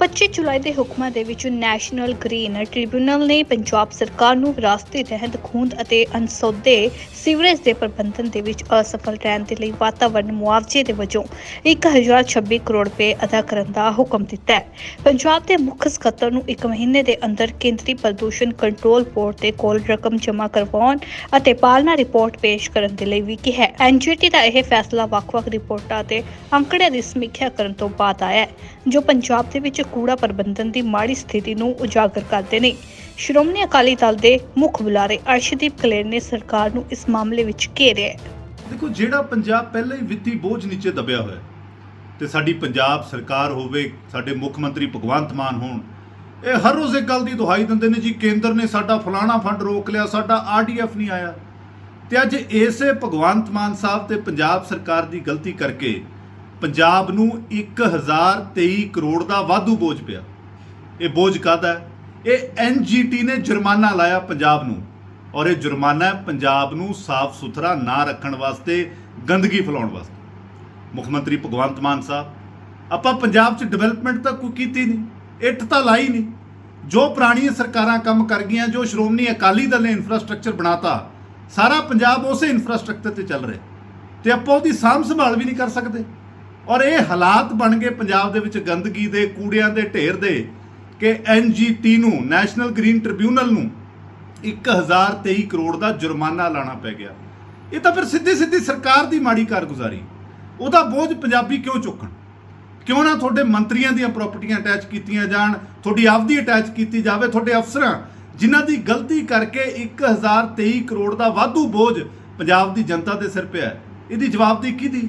25 ਜੁਲਾਈ ਦੇ ਹੁਕਮਾਂ ਦੇ ਵਿੱਚ ਨੈਸ਼ਨਲ ਗ੍ਰੀਨ ਟ੍ਰਿਬਿਊਨਲ ਨੇ ਪੰਜਾਬ ਸਰਕਾਰ ਨੂੰ ਵਿਰਾਸਤੀ ਰਹਿੰਦ ਖੂੰਦ ਅਤੇ ਅਨਸੌਦੇ ਸੀਵਰੇਜ ਦੇ ਪ੍ਰਬੰਧਨ ਦੇ ਵਿੱਚ ਅਸਫਲ ਰਹਿਣ ਦੇ ਲਈ ਵਾਤਾਵਰਣ ਮੁਆਵਜ਼ੇ ਦੇ ਵਜੋਂ 1026 ਕਰੋੜ ਰੁਪਏ ਅਦਾ ਕਰਨ ਦਾ ਹੁਕਮ ਦਿੱਤਾ ਹੈ। ਪੰਜਾਬ ਦੇ ਮੁੱਖ ਸਕੱਤਰ ਨੂੰ ਇੱਕ ਮਹੀਨੇ ਦੇ ਅੰਦਰ ਕੇਂਦਰੀ ਪ੍ਰਦੂਸ਼ਣ ਕੰਟਰੋਲ ਬੋਰਡ ਦੇ ਕੋਲ ਰਕਮ ਜਮ੍ਹਾਂ ਕਰਵਾਉਣ ਅਤੇ ਪਾਲਣਾ ਰਿਪੋਰਟ ਪੇਸ਼ ਕਰਨ ਦੇ ਲਈ ਵੀ ਕਿਹਾ ਹੈ। ਐਨਜੀਟੀ ਦਾ ਇਹ ਫੈਸਲਾ ਵੱਖ-ਵੱਖ ਰਿਪੋਰਟਾਂ ਅਤੇ ਅੰਕੜਿਆਂ ਦੀ ਸਮੀਖਿਆ ਕਰਨ ਤੋਂ ਬਾਅਦ ਆਇਆ ਹੈ, ਜੋ ਪੰਜਾਬ ਦੇ ਵਿੱਚ ਕੂੜਾ ਪ੍ਰਬੰਧਨ ਦੀ ਮਾੜੀ ਸਥਿਤੀ ਨੂੰ ਉਜਾਗਰ ਕਰਦੇ ਨੇ। ਸ਼੍ਰੋਮਣੀ ਅਕਾਲੀ ਦਲ ਦੇ ਮੁੱਖ ਬੁਲਾਰੇ ਅਰਸ਼ਦੀਪ ਕਲੇਰ ਨੇ ਸਰਕਾਰ ਨੂੰ ਇਸ ਮਾਮਲੇ ਵਿੱਚ ਘੇਰਿਆ ਹੈ। ਦੇਖੋ, ਜਿਹੜਾ ਪੰਜਾਬ ਪਹਿਲਾਂ ਹੀ ਵਿੱਤੀ ਬੋਝ ਨੀਚੇ ਦਬਿਆ ਹੋਇਆ ਤੇ ਸਾਡੀ ਪੰਜਾਬ ਸਰਕਾਰ ਹੋਵੇ, ਸਾਡੇ ਮੁੱਖ ਮੰਤਰੀ ਭਗਵੰਤ ਮਾਨ ਹੋਣ, ਇਹ ਹਰ ਰੋਜ਼ ਇੱਕ ਗੱਲ ਦੀ ਦੁਹਾਈ ਦਿੰਦੇ ਨੇ ਜੀ, ਕੇਂਦਰ ਨੇ ਸਾਡਾ ਫਲਾਣਾ ਫੰਡ ਰੋਕ ਲਿਆ, ਸਾਡਾ ਆਰਡੀਐਫ ਨਹੀਂ ਆਇਆ। ਤੇ ਅੱਜ ਇਸੇ ਭਗਵੰਤ ਮਾਨ ਸਾਹਿਬ ਤੇ ਪੰਜਾਬ ਸਰਕਾਰ ਦੀ ਗਲਤੀ ਕਰਕੇ ਪੰਜਾਬ ਨੂੰ 1023 ਕਰੋੜ ਦਾ ਵਾਧੂ ਬੋਝ ਪਿਆ। ਇਹ ਬੋਝ ਕਾਹਦਾ ਹੈ? ਇਹ ਐਨਜੀਟੀ ਨੇ ਜੁਰਮਾਨਾ ਲਾਇਆ ਪੰਜਾਬ ਨੂੰ। ਔਰ ਇਹ ਜੁਰਮਾਨਾ ਹੈ ਪੰਜਾਬ ਨੂੰ ਸਾਫ਼ ਸੁਥਰਾ ਨਾ ਰੱਖਣ ਵਾਸਤੇ, ਗੰਦਗੀ ਫੈਲਾਉਣ ਵਾਸਤੇ। ਮੁੱਖ ਮੰਤਰੀ ਭਗਵੰਤ ਮਾਨ ਸਾਹਿਬ, ਆਪਾਂ ਪੰਜਾਬ 'ਚ ਡਿਵੈਲਪਮੈਂਟ ਤਾਂ ਕੋਈ ਕੀਤੀ ਨਹੀਂ, ਇੱਟ ਤਾਂ ਲਾਈ ਨਹੀਂ। ਜੋ ਪੁਰਾਣੀਆਂ ਸਰਕਾਰਾਂ ਕੰਮ ਕਰ ਗਈਆਂ, ਜੋ ਸ਼੍ਰੋਮਣੀ ਅਕਾਲੀ ਦਲ ਨੇ ਇਨਫਰਾਸਟ੍ਰਕਚਰ ਬਣਾਤਾ, ਸਾਰਾ ਪੰਜਾਬ ਉਸੇ ਇਨਫਰਾਸਟ੍ਰਕਚਰ ਤੇ ਚੱਲ ਰਿਹਾ। ਤੇ ਆਪਾਂ ਉਹਦੀ ਸਾਂਭ ਸੰਭਾਲ ਵੀ ਨਹੀਂ ਕਰ ਸਕਦੇ। ਔਰ ਇਹ ਹਾਲਾਤ ਬਣ ਗਏ ਪੰਜਾਬ ਦੇ ਵਿੱਚ ਗੰਦਗੀ ਦੇ, ਕੂੜਿਆਂ ਦੇ, ਢੇਰ ਦੇ ਕਿ ਐਨਜੀਟੀ ਨੂੰ, ਨੈਸ਼ਨਲ ਗ੍ਰੀਨ ਟ੍ਰਿਬਿਊਨਲ ਨੂੰ 1023 ਕਰੋੜ ਦਾ ਜੁਰਮਾਨਾ ਲਾਣਾ ਪੈ ਗਿਆ। ਇਹ ਤਾਂ ਫਿਰ ਸਿੱਧੀ ਸਿੱਧੀ ਸਰਕਾਰ ਦੀ ਮਾੜੀ ਕਾਰਗੁਜ਼ਾਰੀ। ਉਹਦਾ ਬੋਝ ਪੰਜਾਬੀ ਕਿਉਂ ਚੁੱਕਣ? ਕਿਉਂ ਨਾ ਤੁਹਾਡੇ ਮੰਤਰੀਆਂ ਦੀਆਂ ਪ੍ਰਾਪਰਟੀਆਂ ਅਟੈਚ ਕੀਤੀਆਂ ਜਾਣ, ਤੁਹਾਡੀ ਆਪਦੀ ਅਟੈਚ ਕੀਤੀ ਜਾਵੇ, ਤੁਹਾਡੇ ਅਫਸਰਾਂ, ਜਿਨ੍ਹਾਂ ਦੀ ਗਲਤੀ ਕਰਕੇ 1023 ਕਰੋੜ ਦਾ ਵਾਧੂ ਬੋਝ ਪੰਜਾਬ ਦੀ ਜਨਤਾ ਦੇ ਸਿਰ ਪਿਆ ਹੈ। ਇਹਦੀ ਜਵਾਬਦੇਹੀ ਕਿਹਦੀ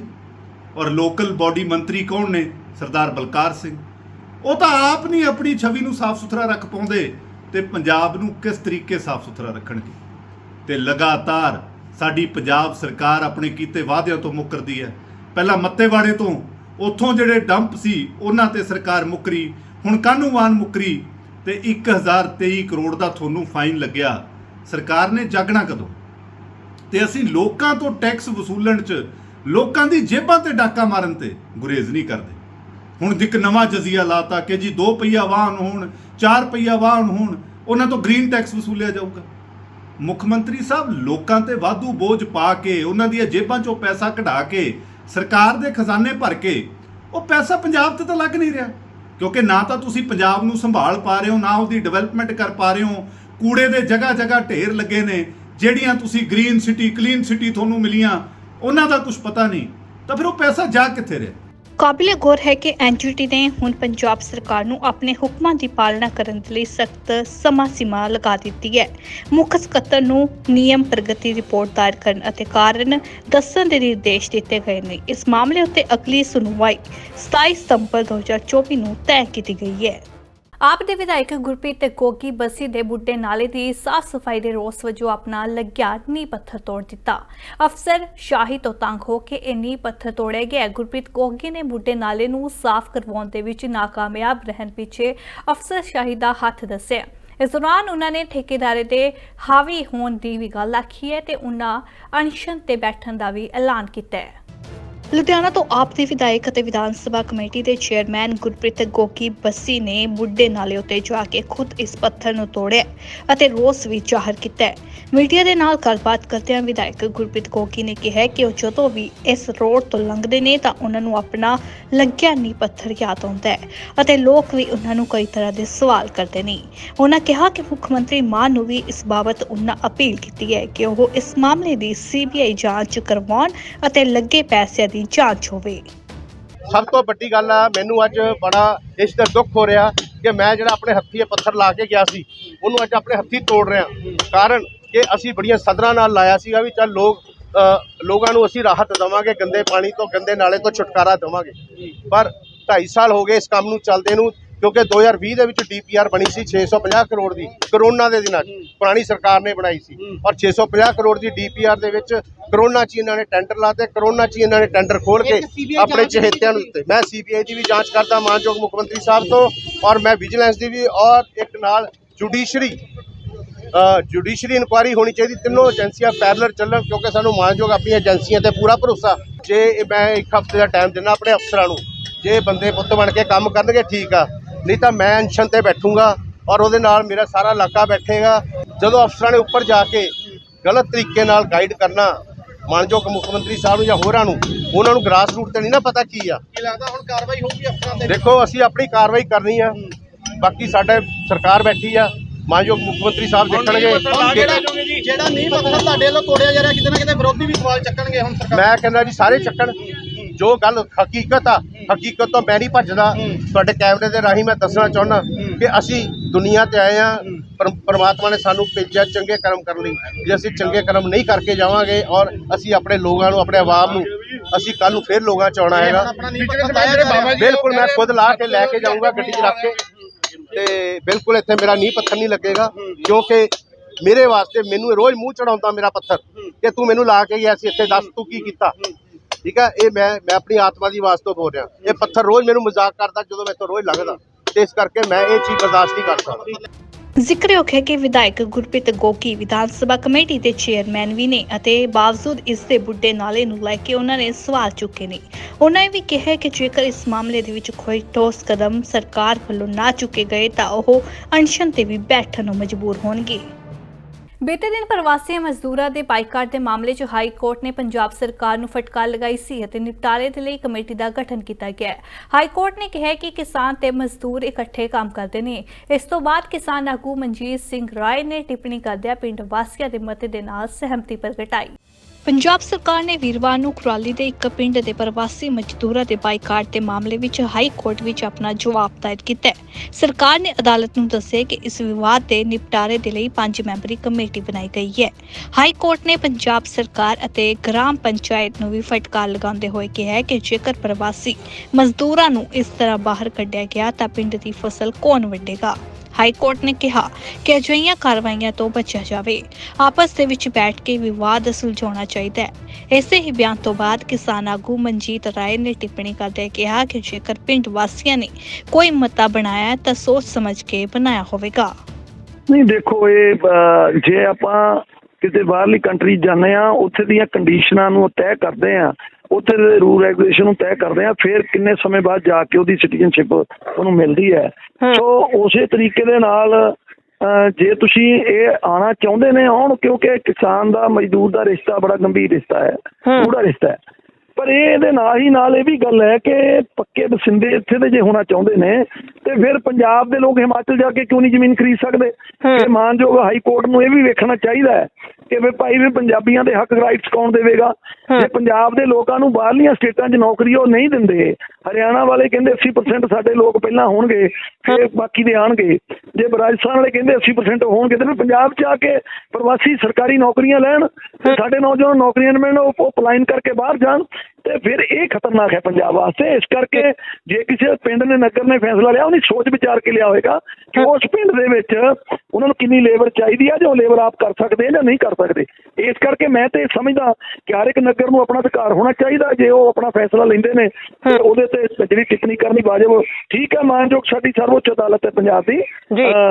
ਔਰ ਲੋਕਲ ਬਾਡੀ ਮੰਤਰੀ ਕੌਣ ਨੇ? ਸਰਦਾਰ ਬਲਕਾਰ ਸਿੰਘ। ਉਹ ਤਾਂ ਆਪ ਨਹੀਂ ਆਪਣੀ ਛਵੀ ਨੂੰ ਸਾਫ਼ ਸੁਥਰਾ ਰੱਖ ਪਾਉਂਦੇ ਤੇ ਪੰਜਾਬ ਨੂੰ ਕਿਸ ਤਰੀਕੇ ਸਾਫ਼ ਸੁਥਰਾ ਰੱਖਣਗੇ? ਤੇ ਲਗਾਤਾਰ ਸਾਡੀ ਪੰਜਾਬ ਸਰਕਾਰ ਆਪਣੇ ਕੀਤੇ ਵਾਅਦਿਆਂ ਤੋਂ ਮੁੱਕਰਦੀ ਹੈ। ਪਹਿਲਾਂ ਮੱਤੇਵਾੜੇ ਤੋਂ, ਉੱਥੋਂ ਜਿਹੜੇ ਡੰਪ ਸੀ, ਉਹਨਾਂ ਤੇ ਸਰਕਾਰ ਮੁੱਕਰੀ, ਹੁਣ ਕਾਨੂੰਵਾਨ ਮੁੱਕਰੀ? ਤੇ 1023 ਕਰੋੜ ਦਾ ਤੁਹਾਨੂੰ ਫਾਈਨ ਲੱਗਿਆ। ਸਰਕਾਰ ਨੇ ਜਾਗਣਾ ਕਦੋਂ? ਤੇ ਅਸੀਂ ਲੋਕਾਂ ਤੋਂ ਟੈਕਸ ਵਸੂਲਣ 'ਚ ਲੋਕਾਂ ਦੀ ਜੇਬਾਂ ਤੇ ਡਾਕਾ ਮਾਰਨ ਤੇ ਗੁਰੇਜ਼ ਨਹੀਂ ਕਰਦੇ। ਹੁਣ ਇੱਕ ਨਵਾਂ ਜਜ਼ੀਆ ਲਾਤਾ ਕਿ ਜੀ 2 ਪਹੀਆ ਵਾਹਨ ਹੋਣ 4 ਪਹੀਆ ਵਾਹਨ ਹੋਣ, ਉਹਨਾਂ ਤੋਂ ਗ੍ਰੀਨ ਟੈਕਸ ਵਸੂਲਿਆ ਜਾਊਗਾ। ਮੁੱਖ ਮੰਤਰੀ ਸਾਹਿਬ, ਲੋਕਾਂ ਤੇ ਵਾਧੂ ਬੋਝ ਪਾ ਕੇ, ਉਹਨਾਂ ਦੀਆਂ ਜੇਬਾਂ 'ਚੋਂ ਪੈਸਾ ਕਢਾ ਕੇ, ਸਰਕਾਰ ਦੇ ਖਜ਼ਾਨੇ ਭਰ ਕੇ, ਉਹ ਪੈਸਾ ਪੰਜਾਬ ਤੇ ਤਾਂ ਲੱਗ ਨਹੀਂ ਰਿਹਾ। ਕਿਉਂਕਿ ਨਾ ਤਾਂ ਤੁਸੀਂ ਪੰਜਾਬ ਨੂੰ ਸੰਭਾਲ ਪਾ ਰਹੇ ਹੋ, ਨਾ ਉਹਦੀ ਡਿਵੈਲਪਮੈਂਟ ਕਰ ਪਾ ਰਹੇ ਹੋ। ਕੂੜੇ ਦੇ ਜਗ੍ਹਾ ਜਗ੍ਹਾ ਢੇਰ ਲੱਗੇ ਨੇ, ਜਿਹੜੀਆਂ ਤੁਸੀਂ ਗ੍ਰੀਨ ਸਿਟੀ, ਕਲੀਨ ਸਿਟੀ ਤੁਹਾਨੂੰ ਮਿਲੀਆਂ ਉਹਨਾਂ ਦਾ ਕੁਝ ਪਤਾ ਨਹੀਂ, ਤਾਂ ਫਿਰ ਉਹ ਪੈਸਾ ਜਾ ਕਿੱਥੇ ਰਿਹਾ? ਕਾਬਿਲੇ ਗੌਰ ਹੈ ਕਿ ਐਨਜੀਟੀ ਨੇ ਹੁਣ ਪੰਜਾਬ ਸਰਕਾਰ ਨੂੰ ਆਪਣੇ ਹੁਕਮਾਂ ਦੀ ਪਾਲਣਾ ਕਰਨ ਦੇ ਲਈ ਸਖਤ ਸਮਾਂ ਸੀਮਾ ਲਗਾ ਦਿੱਤੀ ਹੈ। ਮੁੱਖ ਸਕੱਤਰ ਨੂੰ ਨਿਯਮ ਪ੍ਰਗਤੀ ਰਿਪੋਰਟ ਦਾਇਰ ਕਰਨ ਅਤੇ ਕਾਰਨ ਦੱਸਣ ਦੇ ਨਿਰਦੇਸ਼ ਦਿੱਤੇ ਗਏ ਨੇ। ਇਸ ਮਾਮਲੇ ਉੱਤੇ ਅਗਲੀ ਸੁਣਵਾਈ 27 ਸਤੰਬਰ 2024 ਨੂੰ ਤੈਅ ਕੀਤੀ ਗਈ ਹੈ। ਆਪ ਦੇ ਵਿਧਾਇਕ ਗੁਰਪ੍ਰੀਤ ਕੋਗੀ ਬੱਸੀ ਦੇ ਬੁੱਢੇ ਨਾਲੇ ਦੀ ਸਾਫ਼ ਸਫ਼ਾਈ ਦੇ ਰੋਸ ਵਜੋਂ ਆਪਣਾ ਲੱਗਿਆ ਨੀਂਹ ਪੱਥਰ ਤੋੜ ਦਿੱਤਾ। ਅਫਸਰ ਸ਼ਾਹੀ ਤੋਂ ਤੰਗ ਹੋ ਕੇ ਇਹ ਨੀਂਹ ਪੱਥਰ ਤੋੜਿਆ ਗਿਆ। ਗੁਰਪ੍ਰੀਤ ਕੋਗੀ ਨੇ ਬੁੱਢੇ ਨਾਲੇ ਨੂੰ ਸਾਫ਼ ਕਰਵਾਉਣ ਦੇ ਵਿੱਚ ਨਾਕਾਮਯਾਬ ਰਹਿਣ ਪਿੱਛੇ ਅਫਸਰ ਸ਼ਾਹੀ ਦਾ ਹੱਥ ਦੱਸਿਆ। ਇਸ ਦੌਰਾਨ ਉਹਨਾਂ ਨੇ ਠੇਕੇਦਾਰੇ ਦੇ ਹਾਵੀ ਹੋਣ ਦੀ ਵੀ ਗੱਲ ਆਖੀ ਹੈ ਤੇ ਉਹਨਾਂ ਅਨਸ਼ਨ ਤੇ ਬੈਠਣ ਦਾ ਵੀ ਐਲਾਨ ਕੀਤਾ ਹੈ। ਲੁਧਿਆਣਾ ਤੋਂ ਆਪ ਦੇ ਵਿਧਾਇਕ ਅਤੇ ਵਿਧਾਨ ਸਭਾ ਕਮੇਟੀ ਦੇ ਚੇਅਰਮੈਨ ਗੁਰਪ੍ਰੀਤ ਗੋਗੀ ਬੱਸੀ ਨੇ ਬੁੱਢੇ ਨਾਲੇ ਉੱਤੇ ਜਾ ਕੇ ਖੁਦ ਇਸ ਪੱਥਰ ਨੂੰ ਤੋੜਿਆ ਅਤੇ ਰੋਸ ਵੀ ਜ਼ਾਹਰ ਕੀਤਾ ਹੈ। ਮੀਡੀਆ ਦੇ ਨਾਲ ਗੱਲਬਾਤ ਕਰਦਿਆਂ ਵਿਧਾਇਕ ਗੁਰਪ੍ਰੀਤ ਗੋਗੀ ਨੇ ਕਿਹਾ ਕਿ ਉਹ ਜਦੋਂ ਵੀ ਇਸ ਰੋਡ ਤੋਂ ਲੰਘਦੇ ਨੇ ਤਾਂ ਉਹਨਾਂ ਨੂੰ ਆਪਣਾ ਲੱਗਿਆ ਨੀ ਪੱਥਰ ਯਾਦ ਆਉਂਦਾ ਹੈ ਅਤੇ ਲੋਕ ਵੀ ਉਹਨਾਂ ਨੂੰ ਕਈ ਤਰ੍ਹਾਂ ਦੇ ਸਵਾਲ ਕਰਦੇ ਨੇ। ਉਹਨਾਂ ਕਿਹਾ ਕਿ ਮੁੱਖ ਮੰਤਰੀ ਮਾਨ ਨੂੰ ਵੀ ਇਸ ਬਾਬਤ ਉਹਨਾਂ ਅਪੀਲ ਕੀਤੀ ਹੈ ਕਿ ਉਹ ਇਸ ਮਾਮਲੇ ਦੀ ਸੀਬੀਆਈ ਜਾਂਚ ਕਰਵਾਉਣ ਅਤੇ ਲੱਗੇ ਪੈਸਿਆਂ ਦੀ ਜਾਂਚ ਹੋਵੇ। ਸਭ ਤੋਂ ਵੱਡੀ ਗੱਲ ਆ, ਮੈਨੂੰ ਅੱਜ ਬੜਾ ਇਸ ਦਾ ਦੁੱਖ ਹੋ ਰਿਹਾ ਕਿ ਮੈਂ ਜਿਹੜਾ ਆਪਣੇ ਹੱਥੀ ਇਹ ਪੱਥਰ ਲਾ ਕੇ ਗਿਆ ਸੀ, ਉਹਨੂੰ ਅੱਜ ਆਪਣੇ ਹੱਥੀ ਤੋੜ ਰਿਹਾ। ਕਾਰਨ ਕਿ ਅਸੀਂ ਬੜੀਆਂ ਸਦਰਾਂ ਨਾਲ ਲਾਇਆ ਸੀਗਾ ਵੀ ਚੱਲ ਲੋਕ ਲੋਕਾਂ ਨੂੰ ਅਸੀਂ ਰਾਹਤ ਦੇਵਾਂਗੇ, ਗੰਦੇ ਪਾਣੀ ਤੋਂ, ਗੰਦੇ ਨਾਲੇ ਤੋਂ ਛੁਟਕਾਰਾ ਦੇਵਾਂਗੇ। ਪਰ 2.5 ਸਾਲ ਹੋ ਗਏ ਇਸ ਕੰਮ ਨੂੰ ਚੱਲਦੇ ਨੂੰ ਕਿਉਂਕਿ 2020 ਦੇ ਵਿੱਚ ਡੀਪੀਆਰ ਬਣੀ ਸੀ 650 ਕਰੋੜ ਦੀ ਕਰੋਨਾ ਦੇ ਦਿਨਾਂ 'ਚ। ਪੁਰਾਣੀ ਸਰਕਾਰ ਨੇ ਬਣਾਈ ਸੀ। ਔਰ 650 ਕਰੋੜ ਦੀ ਡੀਪੀਆਰ ਦੇ ਵਿੱਚ ਕਰੋਨਾ 'ਚ ਇਹਨਾਂ ਨੇ ਟੈਂਡਰ ਲਾਤੇ ਕਰੋਨਾ 'ਚ ਇਹਨਾਂ ਨੇ ਟੈਂਡਰ ਖੋਲ ਕੇ ਆਪਣੇ ਚਹੇਤਿਆਂ ਨੂੰ ਦਿੱਤੇ। ਮੈਂ ਸੀਬੀਆਈ ਦੀ ਵੀ ਜਾਂਚ ਕਰਦਾ ਮਾਨਯੋਗ ਮੁੱਖ ਮੰਤਰੀ ਸਾਹਿਬ ਤੋਂ ਔਰ ਮੈਂ ਵਿਜੀਲੈਂਸ ਦੀ ਵੀ ਔਰ ਇੱਕ ਨਾਲ ਜੁਡੀਸ਼ਰੀ ਜੁਡੀਸ਼ਰੀ ਇਨਕੁਆਰੀ ਹੋਣੀ ਚਾਹੀਦੀ। ਤਿੰਨੋਂ ਏਜੰਸੀਆਂ ਪੈਰਲਰ ਚੱਲਣ ਕਿਉਂਕਿ ਸਾਨੂੰ ਮਾਨਯੋਗ ਆਪਣੀਆਂ ਏਜੰਸੀਆਂ ਤੇ ਪੂਰਾ ਭਰੋਸਾ। ਜੇ ਮੈਂ ਇੱਕ ਹਫ਼ਤੇ ਦਾ ਟਾਈਮ ਦਿੰਦਾ ਆਪਣੇ ਅਫਸਰਾਂ ਨੂੰ ਜੇ ਬੰਦੇ ਪੁੱਤ ਬਣ ਕੇ ਕੰਮ ਕਰਨਗੇ ਠੀਕ ਆ। ਨਹੀਂ ਤਾਂ ਮੈਂ ਅਨਸ਼ਨ ਤੇ ਬੈਠੂੰਗਾ ਔਰ ਉਹਦੇ ਨਾਲ ਮੇਰਾ ਸਾਰਾ ਇਲਾਕਾ ਬੈਠੇਗਾ। ਜਦੋਂ ਅਫਸਰਾਂ ਨੇ ਉੱਪਰ ਜਾ ਕੇ ਗਲਤ ਤਰੀਕੇ ਨਾਲ ਗਾਈਡ ਕਰਨਾ ਮਾਨਯੋਗ ਮੁੱਖ ਮੰਤਰੀ ਸਾਹਿਬ ਨੂੰ ਜਾਂ ਹੋਰਾਂ ਨੂੰ ਉਹਨਾਂ ਨੂੰ ਗ੍ਰਾਸ ਰੂਟ ਤੇ ਨਹੀਂ ਨਾ ਪਤਾ ਕੀ ਆ। ਕੀ ਲੱਗਦਾ ਹੁਣ ਕਾਰਵਾਈ ਹੋਊਗੀ ਅਫਸਰਾਂ ਤੇ? ਦੇਖੋ ਅਸੀਂ ਆਪਣੀ ਕਾਰਵਾਈ ਕਰਨੀ ਆ। ਬਾਕੀ ਸਾਡੇ ਸਰਕਾਰ ਬੈਠੀ ਆ। ਮਾਨਯੋਗ ਮੁੱਖ ਮੰਤਰੀ ਸਾਹਿਬ ਦੇਖਣਗੇ ਜਿਹੜਾ ਨਹੀਂ ਪੱਥਰ ਤੁਹਾਡੇ ਵੱਲੋਂ ਤੋੜਿਆ ਜਾ ਰਿਹਾ ਕਿਤੇ ਨਾ ਕਿਤੇ ਵਿਰੋਧੀ ਵੀ ਸਵਾਲ ਚੱਕਣਗੇ ਹੁਣ ਸਰਕਾਰ। ਮੈਂ ਕਹਿੰਦਾ ਜੀ ਸਾਰੇ ਚੱਕਣ। ਜੋ ਗੱਲ ਹਕੀਕਤ ਆ ਹਕੀਕਤ ਤੋਂ ਮੈਂ ਨਹੀਂ ਭੱਜਦਾ। ਤੁਹਾਡੇ ਕੈਮਰੇ ਦੇ ਰਾਹੀਂ ਮੈਂ ਦੱਸਣਾ ਚਾਹੁੰਦਾ ਕਿ ਅਸੀਂ ਦੁਨੀਆ ਤੇ ਆਏ ਆ ਪਰਮਾਤਮਾ ਨੇ ਸਾਨੂੰ ਭੇਜਿਆ ਚੰਗੇ ਕਰਮ ਕਰਨ ਲਈ। ਜੇ ਅਸੀਂ ਚੰਗੇ ਕਰਮ ਨਹੀਂ ਕਰਕੇ ਜਾਵਾਂਗੇ ਔਰ ਅਸੀਂ ਆਪਣੇ ਲੋਕਾਂ ਨੂੰ ਆਪਣੇ ਆਵਾਮ ਨੂੰ ਅਸੀਂ ਕੱਲ ਨੂੰ ਫੇਰ ਲੋਕਾਂ ਚ ਆਉਣਾ ਹੈਗਾ ਬਿਲਕੁਲ ਮੈਂ ਖੁਦ ਲਾ ਕੇ ਲੈ ਕੇ ਜਾਊਂਗਾ ਗੱਡੀ 'ਚ ਰੱਖ ਕੇ। ਤੇ ਬਿਲਕੁਲ ਇੱਥੇ ਮੇਰਾ ਨੀਂਹ ਪੱਥਰ ਨਹੀਂ ਲੱਗੇਗਾ ਕਿਉਂਕਿ ਮੇਰੇ ਵਾਸਤੇ ਮੈਨੂੰ ਇਹ ਰੋਜ਼ ਮੂੰਹ ਚੜਾਉਂਦਾ ਮੇਰਾ ਪੱਥਰ ਕਿ ਤੂੰ ਮੈਨੂੰ ਲਾ ਕੇ ਗਿਆ ਸੀ ਇੱਥੇ ਦੱਸ ਤੂੰ ਕੀ ਕੀਤਾ? ਠੀਕ ਹੈ ਇਹ ਮੈਂ ਮੈਂ ਆਪਣੀ ਆਤਮਾ ਦੀ ਆਵਾਜ਼ ਤੋਂ ਬੋਲ ਰਿਹਾ। ਇਹ ਪੱਥਰ ਰੋਜ਼ ਮੈਨੂੰ ਮਜ਼ਾਕ ਕਰਦਾ ਜਦੋਂ ਮੇਰੇ ਤੋਂ ਰੋਜ਼ ਲੰਘਦਾ। ਤੇ ਇਸ ਕਰਕੇ ਮੈਂ ਇਹ ਚੀਜ਼ ਬਰਦਾਸ਼ਤ ਨਹੀਂ ਕਰ ਸਕਦਾ। ਜ਼ਿਕਰਯੋਗ ਹੈ ਕਿ ਵਿਧਾਇਕ ਗੁਰਪ੍ਰੀਤ ਗੋਗੀ ਵਿਧਾਨ ਸਭਾ ਕਮੇਟੀ ਦੇ ਚੇਅਰਮੈਨ ਵੀ ਨੇ ਅਤੇ ਬਾਵਜੂਦ ਇਸ ਦੇ ਬੁੱਢੇ ਨਾਲੇ ਨੂੰ ਲੈ ਕੇ ਉਹਨਾਂ ਨੇ ਸਵਾਲ ਚੁੱਕੇ ਨੇ। ਉਹਨਾਂ ਇਹ ਵੀ ਕਿਹਾ ਕਿ ਜੇਕਰ ਇਸ ਮਾਮਲੇ ਦੇ ਵਿੱਚ ਕੋਈ ਠੋਸ ਕਦਮ ਸਰਕਾਰ ਵੱਲੋਂ ਨਾ ਚੁੱਕੇ ਗਏ ਤਾਂ ਉਹ ਅਨਸ਼ਨ ਤੇ ਵੀ ਬੈਠਣ ਨੂੰ ਮਜਬੂਰ ਹੋਣਗੇ। ਬੀਤੇ ਦਿਨ ਪ੍ਰਵਾਸੀ ਮਜ਼ਦੂਰਾਂ ਦੇ ਬਾਈਕਾਟ ਦੇ ਮਾਮਲੇ 'ਚ ਹਾਈ ਕੋਰਟ ਨੇ ਪੰਜਾਬ ਸਰਕਾਰ ਨੂੰ ਫਟਕਾਰ ਲਗਾਈ ਸੀ ਅਤੇ ਨਿਪਟਾਰੇ ਦੇ ਲਈ ਕਮੇਟੀ ਦਾ ਗਠਨ ਕੀਤਾ ਗਿਆ ਹੈ। ਹਾਈ ਕੋਰਟ ਨੇ ਕਿਹਾ ਕਿ ਕਿਸਾਨ ਤੇ ਮਜ਼ਦੂਰ ਇਕੱਠੇ ਕੰਮ ਕਰਦੇ ਨੇ। ਇਸ ਤੋਂ ਬਾਅਦ ਕਿਸਾਨ ਆਗੂ ਮਨਜੀਤ ਸਿੰਘ ਰਾਏ ਨੇ ਟਿੱਪਣੀ ਕਰਦਿਆਂ ਪਿੰਡ ਵਾਸੀਆਂ ਦੇ ਮਤੇ ਦੇ ਨਾਲ ਸਹਿਮਤੀ ਪ੍ਰਗਟਾਈ। ਪੰਜਾਬ ਸਰਕਾਰ ਨੇ ਵੀਰਵਾਰ ਨੂੰ ਕੁਰਾਲੀ ਦੇ ਇੱਕ ਪਿੰਡ ਦੇ ਪ੍ਰਵਾਸੀ ਮਜ਼ਦੂਰਾਂ ਦੇ ਬਾਈਕਾਟ ਦੇ ਮਾਮਲੇ ਵਿੱਚ ਹਾਈ ਕੋਰਟ ਵਿੱਚ ਆਪਣਾ ਜਵਾਬ ਦਾਇਰ ਕੀਤਾ ਹੈ। ਸਰਕਾਰ ਨੇ ਅਦਾਲਤ ਨੂੰ ਦੱਸਿਆ ਕਿ ਇਸ ਵਿਵਾਦ ਦੇ ਨਿਪਟਾਰੇ ਦੇ ਲਈ ਪੰਜ ਮੈਂਬਰੀ ਕਮੇਟੀ ਬਣਾਈ ਗਈ ਹੈ। ਹਾਈ ਕੋਰਟ ਨੇ ਪੰਜਾਬ ਸਰਕਾਰ ਅਤੇ ਗ੍ਰਾਮ ਪੰਚਾਇਤ ਨੂੰ ਵੀ ਫਟਕਾਰ ਲਗਾਉਂਦੇ ਹੋਏ ਕਿਹਾ ਹੈ ਕਿ ਜੇਕਰ ਪ੍ਰਵਾਸੀ ਮਜ਼ਦੂਰਾਂ ਨੂੰ ਇਸ ਤਰ੍ਹਾਂ ਬਾਹਰ ਕੱਢਿਆ ਗਿਆ ਤਾਂ ਪਿੰਡ ਦੀ ਫਸਲ ਕੌਣ ਵੱਢੇਗਾ। ਹਾਈ ਕੋਰਟ ਨੇ ਕਿਹਾ ਕਿ ਅਜਿਹੀਆਂ ਕਾਰਵਾਈਆਂ ਤੋਂ ਬਚਿਆ ਜਾਵੇ। ਆਪਸ ਦੇ ਵਿੱਚ ਬੈਠ ਕੇ ਵਿਵਾਦ ਸੁਲਝਾਉਣਾ ਚਾਹੀਦਾ ਹੈ। ਇਸੇ ਹੀ ਬਿਆਨ ਤੋਂ ਬਾਅਦ ਕਿਸਾਨ ਆਗੂ ਮਨਜੀਤ ਰਾਏ ਨੇ ਟਿੱਪਣੀ ਕਰਦੇ ਕਿਹਾ ਕਿ ਜੇਕਰ ਪਿੰਡ ਵਾਸੀਆਂ ਨੇ ਕੋਈ ਮਤਾ ਬਣਾਇਆ ਤਾਂ ਸੋਚ ਸਮਝ ਕੇ ਬਣਾਇਆ ਹੋਵੇਗਾ। ਨਹੀਂ ਦੇਖੋ ਇਹ ਅਹ, ਜੇ ਆਪਾਂ ਕਿਤੇ ਬਾਹਰਲੀ ਕੰਟਰੀ ਜਾਂਦੇ ਆ ਉੱਥੇ ਦੀਆਂ ਕੰਡੀਸ਼ਨਾਂ ਨੂੰ ਤੈਅ ਕਰਦੇ ਆ ਉੱਥੇ ਦੇ ਰੂਲ ਰੈਗੂਲੇਸ਼ਨ ਨੂੰ ਤੈਅ ਕਰਦੇ ਆ ਫਿਰ ਕਿੰਨੇ ਸਮੇਂ ਬਾਅਦ ਜਾ ਕੇ ਉਹਦੀ ਸਿਟੀਜ਼ਨਸ਼ਿਪ ਉਹਨੂੰ ਮਿਲਦੀ ਹੈ। ਸੋ ਉਸੇ ਤਰੀਕੇ ਦੇ ਨਾਲ ਜੇ ਤੁਸੀਂ ਇਹ ਆਣਾ ਚਾਹੁੰਦੇ ਨੇ ਆਉਣ ਕਿਉਂਕਿ ਕਿਸਾਨ ਦਾ ਮਜ਼ਦੂਰ ਦਾ ਰਿਸ਼ਤਾ ਬੜਾ ਗੰਭੀਰ ਰਿਸ਼ਤਾ ਹੈ ਪੂਰਾ ਰਿਸ਼ਤਾ ਹੈ। ਪਰ ਇਹ ਇਹਦੇ ਨਾਲ ਹੀ ਨਾਲ ਇਹ ਵੀ ਗੱਲ ਹੈ ਕਿ ਪੱਕੇ ਵਸਿੰਦੇ ਇੱਥੇ ਦੇ ਜੇ ਹੋਣਾ ਚਾਹੁੰਦੇ ਨੇ ਤੇ ਫਿਰ ਪੰਜਾਬ ਦੇ ਲੋਕ ਹਿਮਾਚਲ ਜਾ ਕੇ ਕਿਉਂ ਨਹੀਂ ਜ਼ਮੀਨ ਖਰੀਦ ਸਕਦੇ? ਤੇ ਮਾਨਯੋਗ ਹਾਈ ਕੋਰਟ ਨੂੰ ਇਹ ਵੀ ਵੇਖਣਾ ਚਾਹੀਦਾ ਹੈ ਕਿ ਵੀ ਭਾਈ ਵੀ ਪੰਜਾਬੀਆਂ ਦੇ ਹੱਕ ਰਾਈਟਸ ਕੌਣ ਦੇਵੇਗਾ? ਜੇ ਪੰਜਾਬ ਦੇ ਲੋਕਾਂ ਨੂੰ ਬਾਹਰਲੀਆਂ ਸਟੇਟਾਂ 'ਚ ਨੌਕਰੀ ਉਹ ਨਹੀਂ ਦਿੰਦੇ ਹਰਿਆਣਾ ਵਾਲੇ ਕਹਿੰਦੇ 80% ਸਾਡੇ ਲੋਕ ਪਹਿਲਾਂ ਹੋਣਗੇ ਫਿਰ ਬਾਕੀ ਦੇ ਆਣਗੇ। ਜੇ ਰਾਜਸਥਾਨ ਵਾਲੇ ਕਹਿੰਦੇ 80% ਹੋਣਗੇ ਤੇ ਪੰਜਾਬ 'ਚ ਆ ਕੇ ਪ੍ਰਵਾਸੀ ਸਰਕਾਰੀ ਨੌਕਰੀਆਂ ਲੈਣ ਤੇ ਸਾਡੇ ਨੌਜਵਾਨ ਨੌਕਰੀਆਂ ਨੂੰ ਮਿਲਣ ਉਹ ਪਲਾਈਨ ਕਰਕੇ ਬਾਹਰ ਜਾਣ ਤੇ ਫਿਰ ਇਹ ਖਤਰਨਾਕ ਹੈ ਪੰਜਾਬ ਵਾਸਤੇ। ਇਸ ਕਰਕੇ ਜੇ ਕਿਸੇ ਪਿੰਡ ਨੇ ਨਗਰ ਨੇ ਫੈਸਲਾ ਲਿਆ ਉਹਨੇ ਸੋਚ ਵਿਚਾਰ ਕੇ ਲਿਆ ਹੋਵੇਗਾ ਕਿ ਉਸ ਪਿੰਡ ਦੇ ਵਿੱਚ ਉਹਨਾਂ ਨੂੰ ਕਿੰਨੀ ਲੇਬਰ ਚਾਹੀਦੀ ਆ ਜੋ ਲੇਬਰ ਆਪ ਕਰ ਸਕਦੇ ਜਾਂ ਨਹੀਂ ਕਰ ਸਕਦੇ। ਇਸ ਕਰਕੇ ਮੈਂ ਤੇ ਸਮਝਦਾ ਕਿ ਹਰ ਇੱਕ ਨਗਰ ਨੂੰ ਆਪਣਾ ਅਧਿਕਾਰ ਹੋਣਾ ਚਾਹੀਦਾ ਜੇ ਉਹ ਆਪਣਾ ਫੈਸਲਾ ਲੈਂਦੇ ਨੇ ਤੇ ਉਹਦੇ ਤੇ ਜਿਹੜੀ ਟਿੱਪਣੀ ਕਰਨੀ ਵਾਜਬ ਠੀਕ ਹੈ ਮਾਨਯੋਗ ਸਾਡੀ ਸਰਵਉੱਚ ਅਦਾਲਤ ਹੈ ਪੰਜਾਬ ਦੀ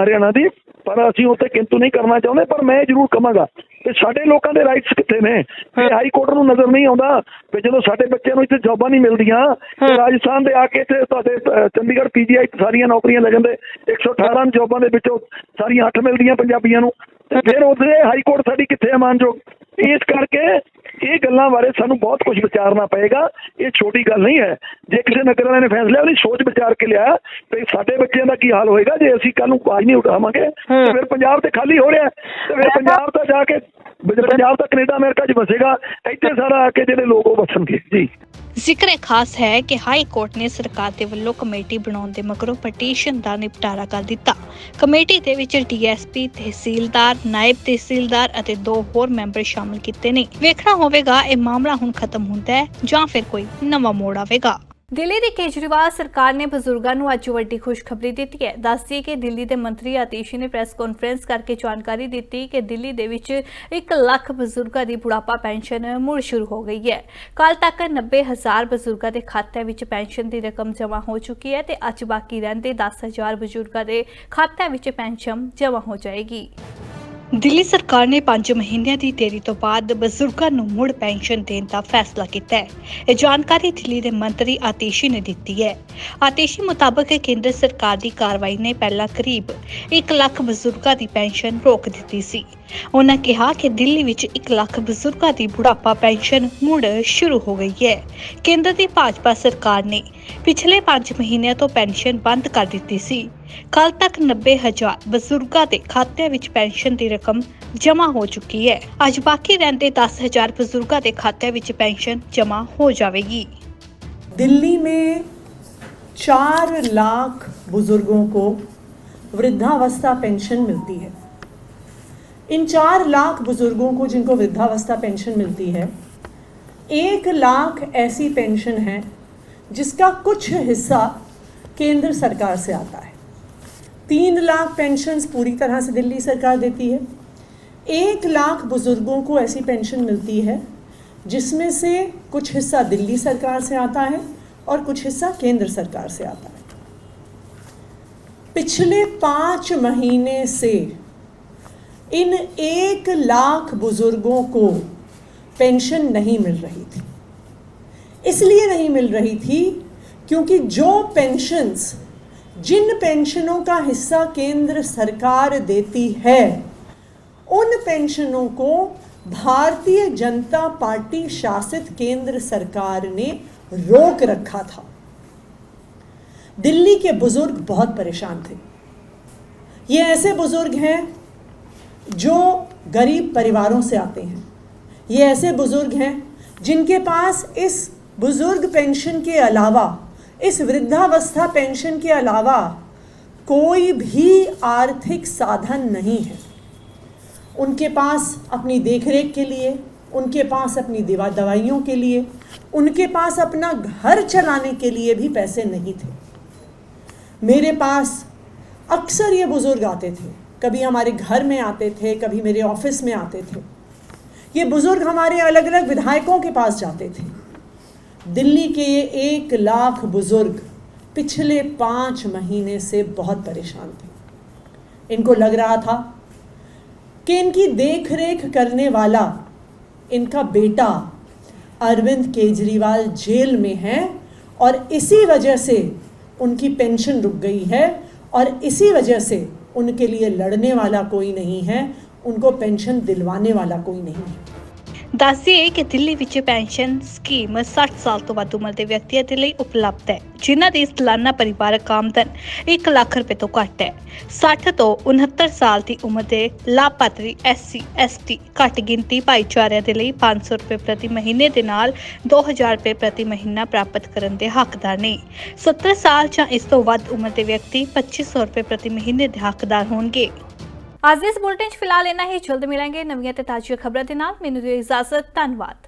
ਹਰਿਆਣਾ ਦੀ ਪਰ ਅਸੀਂ ਉੱਤੇ ਕਿੰਤੂ ਨਹੀਂ ਕਰਨਾ ਚਾਹੁੰਦੇ ਪਰ ਮੈਂ ਜ਼ਰੂਰ ਕਹਾਂਗਾ ਕਿ ਸਾਡੇ ਲੋਕਾਂ ਦੇ ਰਾਈਟਸ ਕਿੱਥੇ ਨੇ? ਇਹ ਹਾਈ ਕੋਰਟ ਨੂੰ ਨਜ਼ਰ ਨਹੀਂ ਆਉਂਦਾ ਕਿ ਜਦੋਂ ਸਾਡੇ ਬੱਚਿਆਂ ਨੂੰ ਇੱਥੇ ਜੌਬਾਂ ਨਹੀਂ ਮਿਲਦੀਆਂ ਤੇ ਰਾਜਸਥਾਨ ਦੇ ਆ ਕੇ ਇੱਥੇ ਤੁਹਾਡੇ ਚੰਡੀਗੜ੍ਹ ਪੀਜੀਆਈ ਸਾਰੀਆਂ ਨੌਕਰੀਆਂ ਲੈ ਜਾਂਦੇ। 118 ਜੌਬਾਂ ਦੇ ਵਿੱਚੋਂ ਸਾਰੀਆਂ 8 ਮਿਲਦੀਆਂ ਪੰਜਾਬੀਆਂ ਨੂੰ। ਤੇ ਫਿਰ ਉਹਦੇ ਹਾਈ ਕੋਰਟ ਸਾਡੀ ਕਿੱਥੇ ਹੈ ਮਾਨਯੋਗ? ਇਸ ਕਰਕੇ ਇਹ ਗੱਲਾਂ ਬਾਰੇ ਸਾਨੂੰ ਬਹੁਤ ਕੁਝ ਵਿਚਾਰਨਾ ਪਏਗਾ। ਇਹ ਛੋਟੀ ਗੱਲ ਨਹੀਂ ਹੈ। ਜੇ ਕਿਸੇ ਨਗਰ ਵਾਲੇ ਨੇ ਫੈਸਲਾ ਉਹਦੀ ਸੋਚ ਵਿਚਾਰ ਕੇ ਲਿਆ ਤੇ ਸਾਡੇ ਬੱਚਿਆਂ ਦਾ ਕੀ ਹਾਲ ਹੋਏਗਾ? ਜੇ ਅਸੀਂ ਕੱਲ ਨੂੰ ਆਵਾਜ਼ ਨਹੀਂ ਉਠਾਵਾਂਗੇ ਤੇ ਫਿਰ ਪੰਜਾਬ ਤੇ ਖਾਲੀ ਹੋ ਰਿਹਾ। ਤੇ ਫਿਰ ਪੰਜਾਬ ਤਾਂ ਜਾ ਕੇ ਪੰਜਾਬ ਤਾਂ ਕੈਨੇਡਾ ਅਮਰੀਕਾ 'ਚ ਵਸੇਗਾ। ਇੱਥੇ ਸਾਰਾ ਆ ਕੇ ਜਿਹੜੇ ਲੋਕ ਉਹ ਵਸਣਗੇ। ਜੀ। ਜ਼ਿਕਰ ਖਾਸ ਹੈ ਕਿ ਹਾਈ ਕੋਰਟ ਨੇ ਸਰਕਾਰ ਦੇ ਵੱਲੋਂ ਕਮੇਟੀ ਬਣਾਉਣ ਦੇ ਮਗਰੋਂ ਪਟੀਸ਼ਨ ਦਾ ਨਿਪਟਾਰਾ ਕਰ ਦਿੱਤਾ। ਕਮੇਟੀ ਦੇ ਵਿੱਚ ਡੀਐਸਪੀ ਤਹਿਸੀਲਦਾਰ ਨਾਇਬ ਤਹਿਸੀਲਦਾਰ ਅਤੇ ਦੋ ਹੋਰ ਮੈਂਬਰ ਸ਼ਾਮਲ ਕੀਤੇ ਨੇ। ਵੇਖਣਾ ਹੋਵੇਗਾ ਇਹ ਮਾਮਲਾ ਹੁਣ ਖਤਮ ਹੁੰਦਾ ਹੈ ਜਾਂ ਫਿਰ ਕੋਈ ਨਵਾਂ ਮੋੜ ਆਵੇਗਾ। ਦਿੱਲੀ ਦੀ ਕੇਜਰੀਵਾਲ ਸਰਕਾਰ ਨੇ ਬਜ਼ੁਰਗਾਂ ਨੂੰ ਅੱਜ ਵੱਡੀ ਖੁਸ਼ਖਬਰੀ ਦਿੱਤੀ ਹੈ। ਦੱਸਦੀ ਕਿ ਦਿੱਲੀ ਦੇ ਮੰਤਰੀ ਆਤੀਸ਼ੀ ਨੇ ਪ੍ਰੈਸ ਕਾਨਫਰੰਸ ਕਰਕੇ ਜਾਣਕਾਰੀ ਦਿੱਤੀ ਕਿ ਦਿੱਲੀ ਦੇ ਵਿੱਚ 1 ਲੱਖ ਬਜ਼ੁਰਗਾਂ ਦੀ ਬੁਢਾਪਾ ਪੈਨਸ਼ਨ ਮੁੜ ਸ਼ੁਰੂ ਹੋ ਗਈ ਹੈ। ਕੱਲ ਤੱਕ 90000 ਬਜ਼ੁਰਗਾਂ ਦੇ ਖਾਤਿਆਂ ਵਿੱਚ ਪੈਨਸ਼ਨ ਦੀ ਰਕਮ ਜਮ੍ਹਾਂ ਹੋ ਚੁੱਕੀ ਹੈ ਤੇ ਅੱਜ ਬਾਕੀ ਰਹਿੰਦੇ 10000 ਬਜ਼ੁਰਗਾਂ ਦੇ ਖਾਤਿਆਂ ਵਿੱਚ ਪੈਨਸ਼ਨ ਜਮ੍ਹਾਂ ਹੋ ਜਾਏਗੀ। ਦਿੱਲੀ ਸਰਕਾਰ ਨੇ 5 ਮਹੀਨਿਆਂ ਦੀ ਦੇਰੀ ਤੋਂ ਬਾਅਦ ਬਜ਼ੁਰਗਾਂ ਨੂੰ ਮੁੜ ਪੈਨਸ਼ਨ ਦੇਣ ਦਾ ਫੈਸਲਾ ਕੀਤਾ ਹੈ। ਇਹ ਜਾਣਕਾਰੀ ਦਿੱਲੀ ਦੇ ਮੰਤਰੀ ਆਤੇਸ਼ੀ ਨੇ ਦਿੱਤੀ ਹੈ। ਆਤੇਸ਼ੀ ਮੁਤਾਬਕ ਕੇਂਦਰ ਸਰਕਾਰ ਦੀ ਕਾਰਵਾਈ ਨੇ ਪਹਿਲਾਂ ਕਰੀਬ 1 ਲੱਖ ਬਜ਼ੁਰਗਾਂ ਦੀ ਪੈਨਸ਼ਨ ਰੋਕ ਦਿੱਤੀ ਸੀ। ਉਹਨਾਂ ਕਿਹਾ ਕਿ ਦਿੱਲੀ ਵਿੱਚ 1 ਲੱਖ ਬਜ਼ੁਰਗਾਂ ਦੀ ਬੁਢਾਪਾ ਪੈਨਸ਼ਨ ਮੁੜ ਸ਼ੁਰੂ ਹੋ ਗਈ ਹੈ। ਕੇਂਦਰ ਦੀ ਭਾਜਪਾ ਸਰਕਾਰ ਨੇ ਪਿਛਲੇ 5 ਮਹੀਨਿਆਂ ਤੋਂ ਪੈਨਸ਼ਨ ਬੰਦ ਕਰ ਦਿੱਤੀ ਸੀ। ਕੱਲ ਤੱਕ 90000 ਬਜ਼ੁਰਗਾਂ ਦੇ ਖਾਤਿਆਂ ਵਿੱਚ ਪੈਨਸ਼ਨ ਦੀ ਰਕਮ ਜਮ੍ਹਾਂ ਹੋ ਚੁੱਕੀ ਹੈ ਅੱਜ ਬਾਕੀ ਰਹਿੰਦੇ 10000 ਬਜ਼ੁਰਗਾਂ ਦੇ ਖਾਤਿਆਂ ਵਿੱਚ ਪੈਨਸ਼ਨ ਜਮ੍ਹਾਂ ਹੋ ਜਾਵੇਗੀ दिल्ली में चार लाख बुजुर्गों को वृद्धावस्था पेंशन मिलती है इन चार लाख बुजुर्गों को जिनको वृद्धावस्था पेंशन मिलती है एक लाख ऐसी पेंशन है जिसका कुछ हिस्सा केंद्र सरकार से आता है तीन लाख पेंशन्स पूरी तरह से दिल्ली सरकार देती है। एक लाख बुज़ुर्गों को ऐसी पेंशन मिलती है, जिसमें से कुछ हिस्सा दिल्ली सरकार से आता है और कुछ हिस्सा केंद्र सरकार से आता है। पिछले पाँच महीने से इन एक लाख बुज़ुर्गों को पेंशन नहीं मिल रही थी। इसलिए नहीं मिल रही थी क्योंकि जो पेंशन्स जिन पेंशनों का हिस्सा केंद्र सरकार देती है, उन पेंशनों को भारतीय जनता पार्टी शासित केंद्र सरकार ने रोक रखा था। दिल्ली के बुज़ुर्ग बहुत परेशान थे। ये ऐसे बुज़ुर्ग हैं जो गरीब परिवारों से आते हैं। ये ऐसे बुज़ुर्ग हैं जिनके पास इस बुज़ुर्ग पेंशन के अलावा इस वृद्धावस्था पेंशन के अलावा कोई भी आर्थिक साधन नहीं है। उनके पास अपनी देखरेख के लिए, उनके पास अपनी दवा दवाइयों के लिए, उनके पास अपना घर चलाने के लिए भी पैसे नहीं थे। मेरे पास अक्सर ये बुज़ुर्ग आते थे। कभी हमारे घर में आते थे, कभी मेरे ऑफ़िस में आते थे। ये बुज़ुर्ग हमारे अलग अलग विधायकों के पास जाते थे। दिल्ली के ये एक लाख बुज़ुर्ग पिछले पाँच महीने से बहुत परेशान थे। इनको लग रहा था कि इनकी देख रेख करने वाला इनका बेटा अरविंद केजरीवाल जेल में है और इसी वजह से उनकी पेंशन रुक गई है और इसी वजह से उनके लिए लड़ने वाला कोई नहीं है, उनको पेंशन दिलवाने वाला कोई नहीं है। ਦੱਸ ਦਈਏ ਕਿ ਦਿੱਲੀ ਵਿੱਚ ਪੈਨਸ਼ਨ ਸਕੀਮ 60 ਸਾਲ ਤੋਂ ਵੱਧ ਉਮਰ ਦੇ ਵਿਅਕਤੀਆਂ ਦੇ ਲਈ ਉਪਲਬਧ ਹੈ, ਜਿਨ੍ਹਾਂ ਦੀ ਸਾਲਾਨਾ ਪਰਿਵਾਰਕ ਆਮਦਨ 1 ਲੱਖ ਰੁਪਏ ਤੋਂ ਘੱਟ ਹੈ। 60 ਤੋਂ 69 ਸਾਲ ਦੀ ਉਮਰ ਦੇ ਲਾਭਪਾਤਰੀ ਐਸਸੀ, ਐਸਟੀ ਘੱਟ ਗਿਣਤੀ ਭਾਈਚਾਰਿਆਂ ਦੇ ਲਈ 500 ਰੁਪਏ ਪ੍ਰਤੀ ਮਹੀਨੇ ਦੇ ਨਾਲ 2000 ਰੁਪਏ ਪ੍ਰਤੀ ਮਹੀਨਾ ਪ੍ਰਾਪਤ ਕਰਨ ਦੇ ਹੱਕਦਾਰ ਨੇ। 70 ਸਾਲ ਜਾਂ ਇਸ ਤੋਂ ਵੱਧ ਉਮਰ ਦੇ ਵਿਅਕਤੀ 2500 ਰੁਪਏ ਪ੍ਰਤੀ ਮਹੀਨੇ ਦੇ ਹੱਕਦਾਰ ਹੋਣਗੇ। ਅੱਜ ਦੇ ਇਸ ਬੁਲੇਟਿਨ 'ਚ ਫਿਲਹਾਲ ਇੰਨਾ ਹੀ। ਜਲਦ ਮਿਲਾਂਗੇ ਨਵੀਆਂ ਤੇ ਤਾਜ਼ੀਆਂ ਖਬਰਾਂ ਦੇ ਨਾਲ। ਮੈਨੂੰ ਦਿਓ ਇਜਾਜ਼ਤ। ਧੰਨਵਾਦ।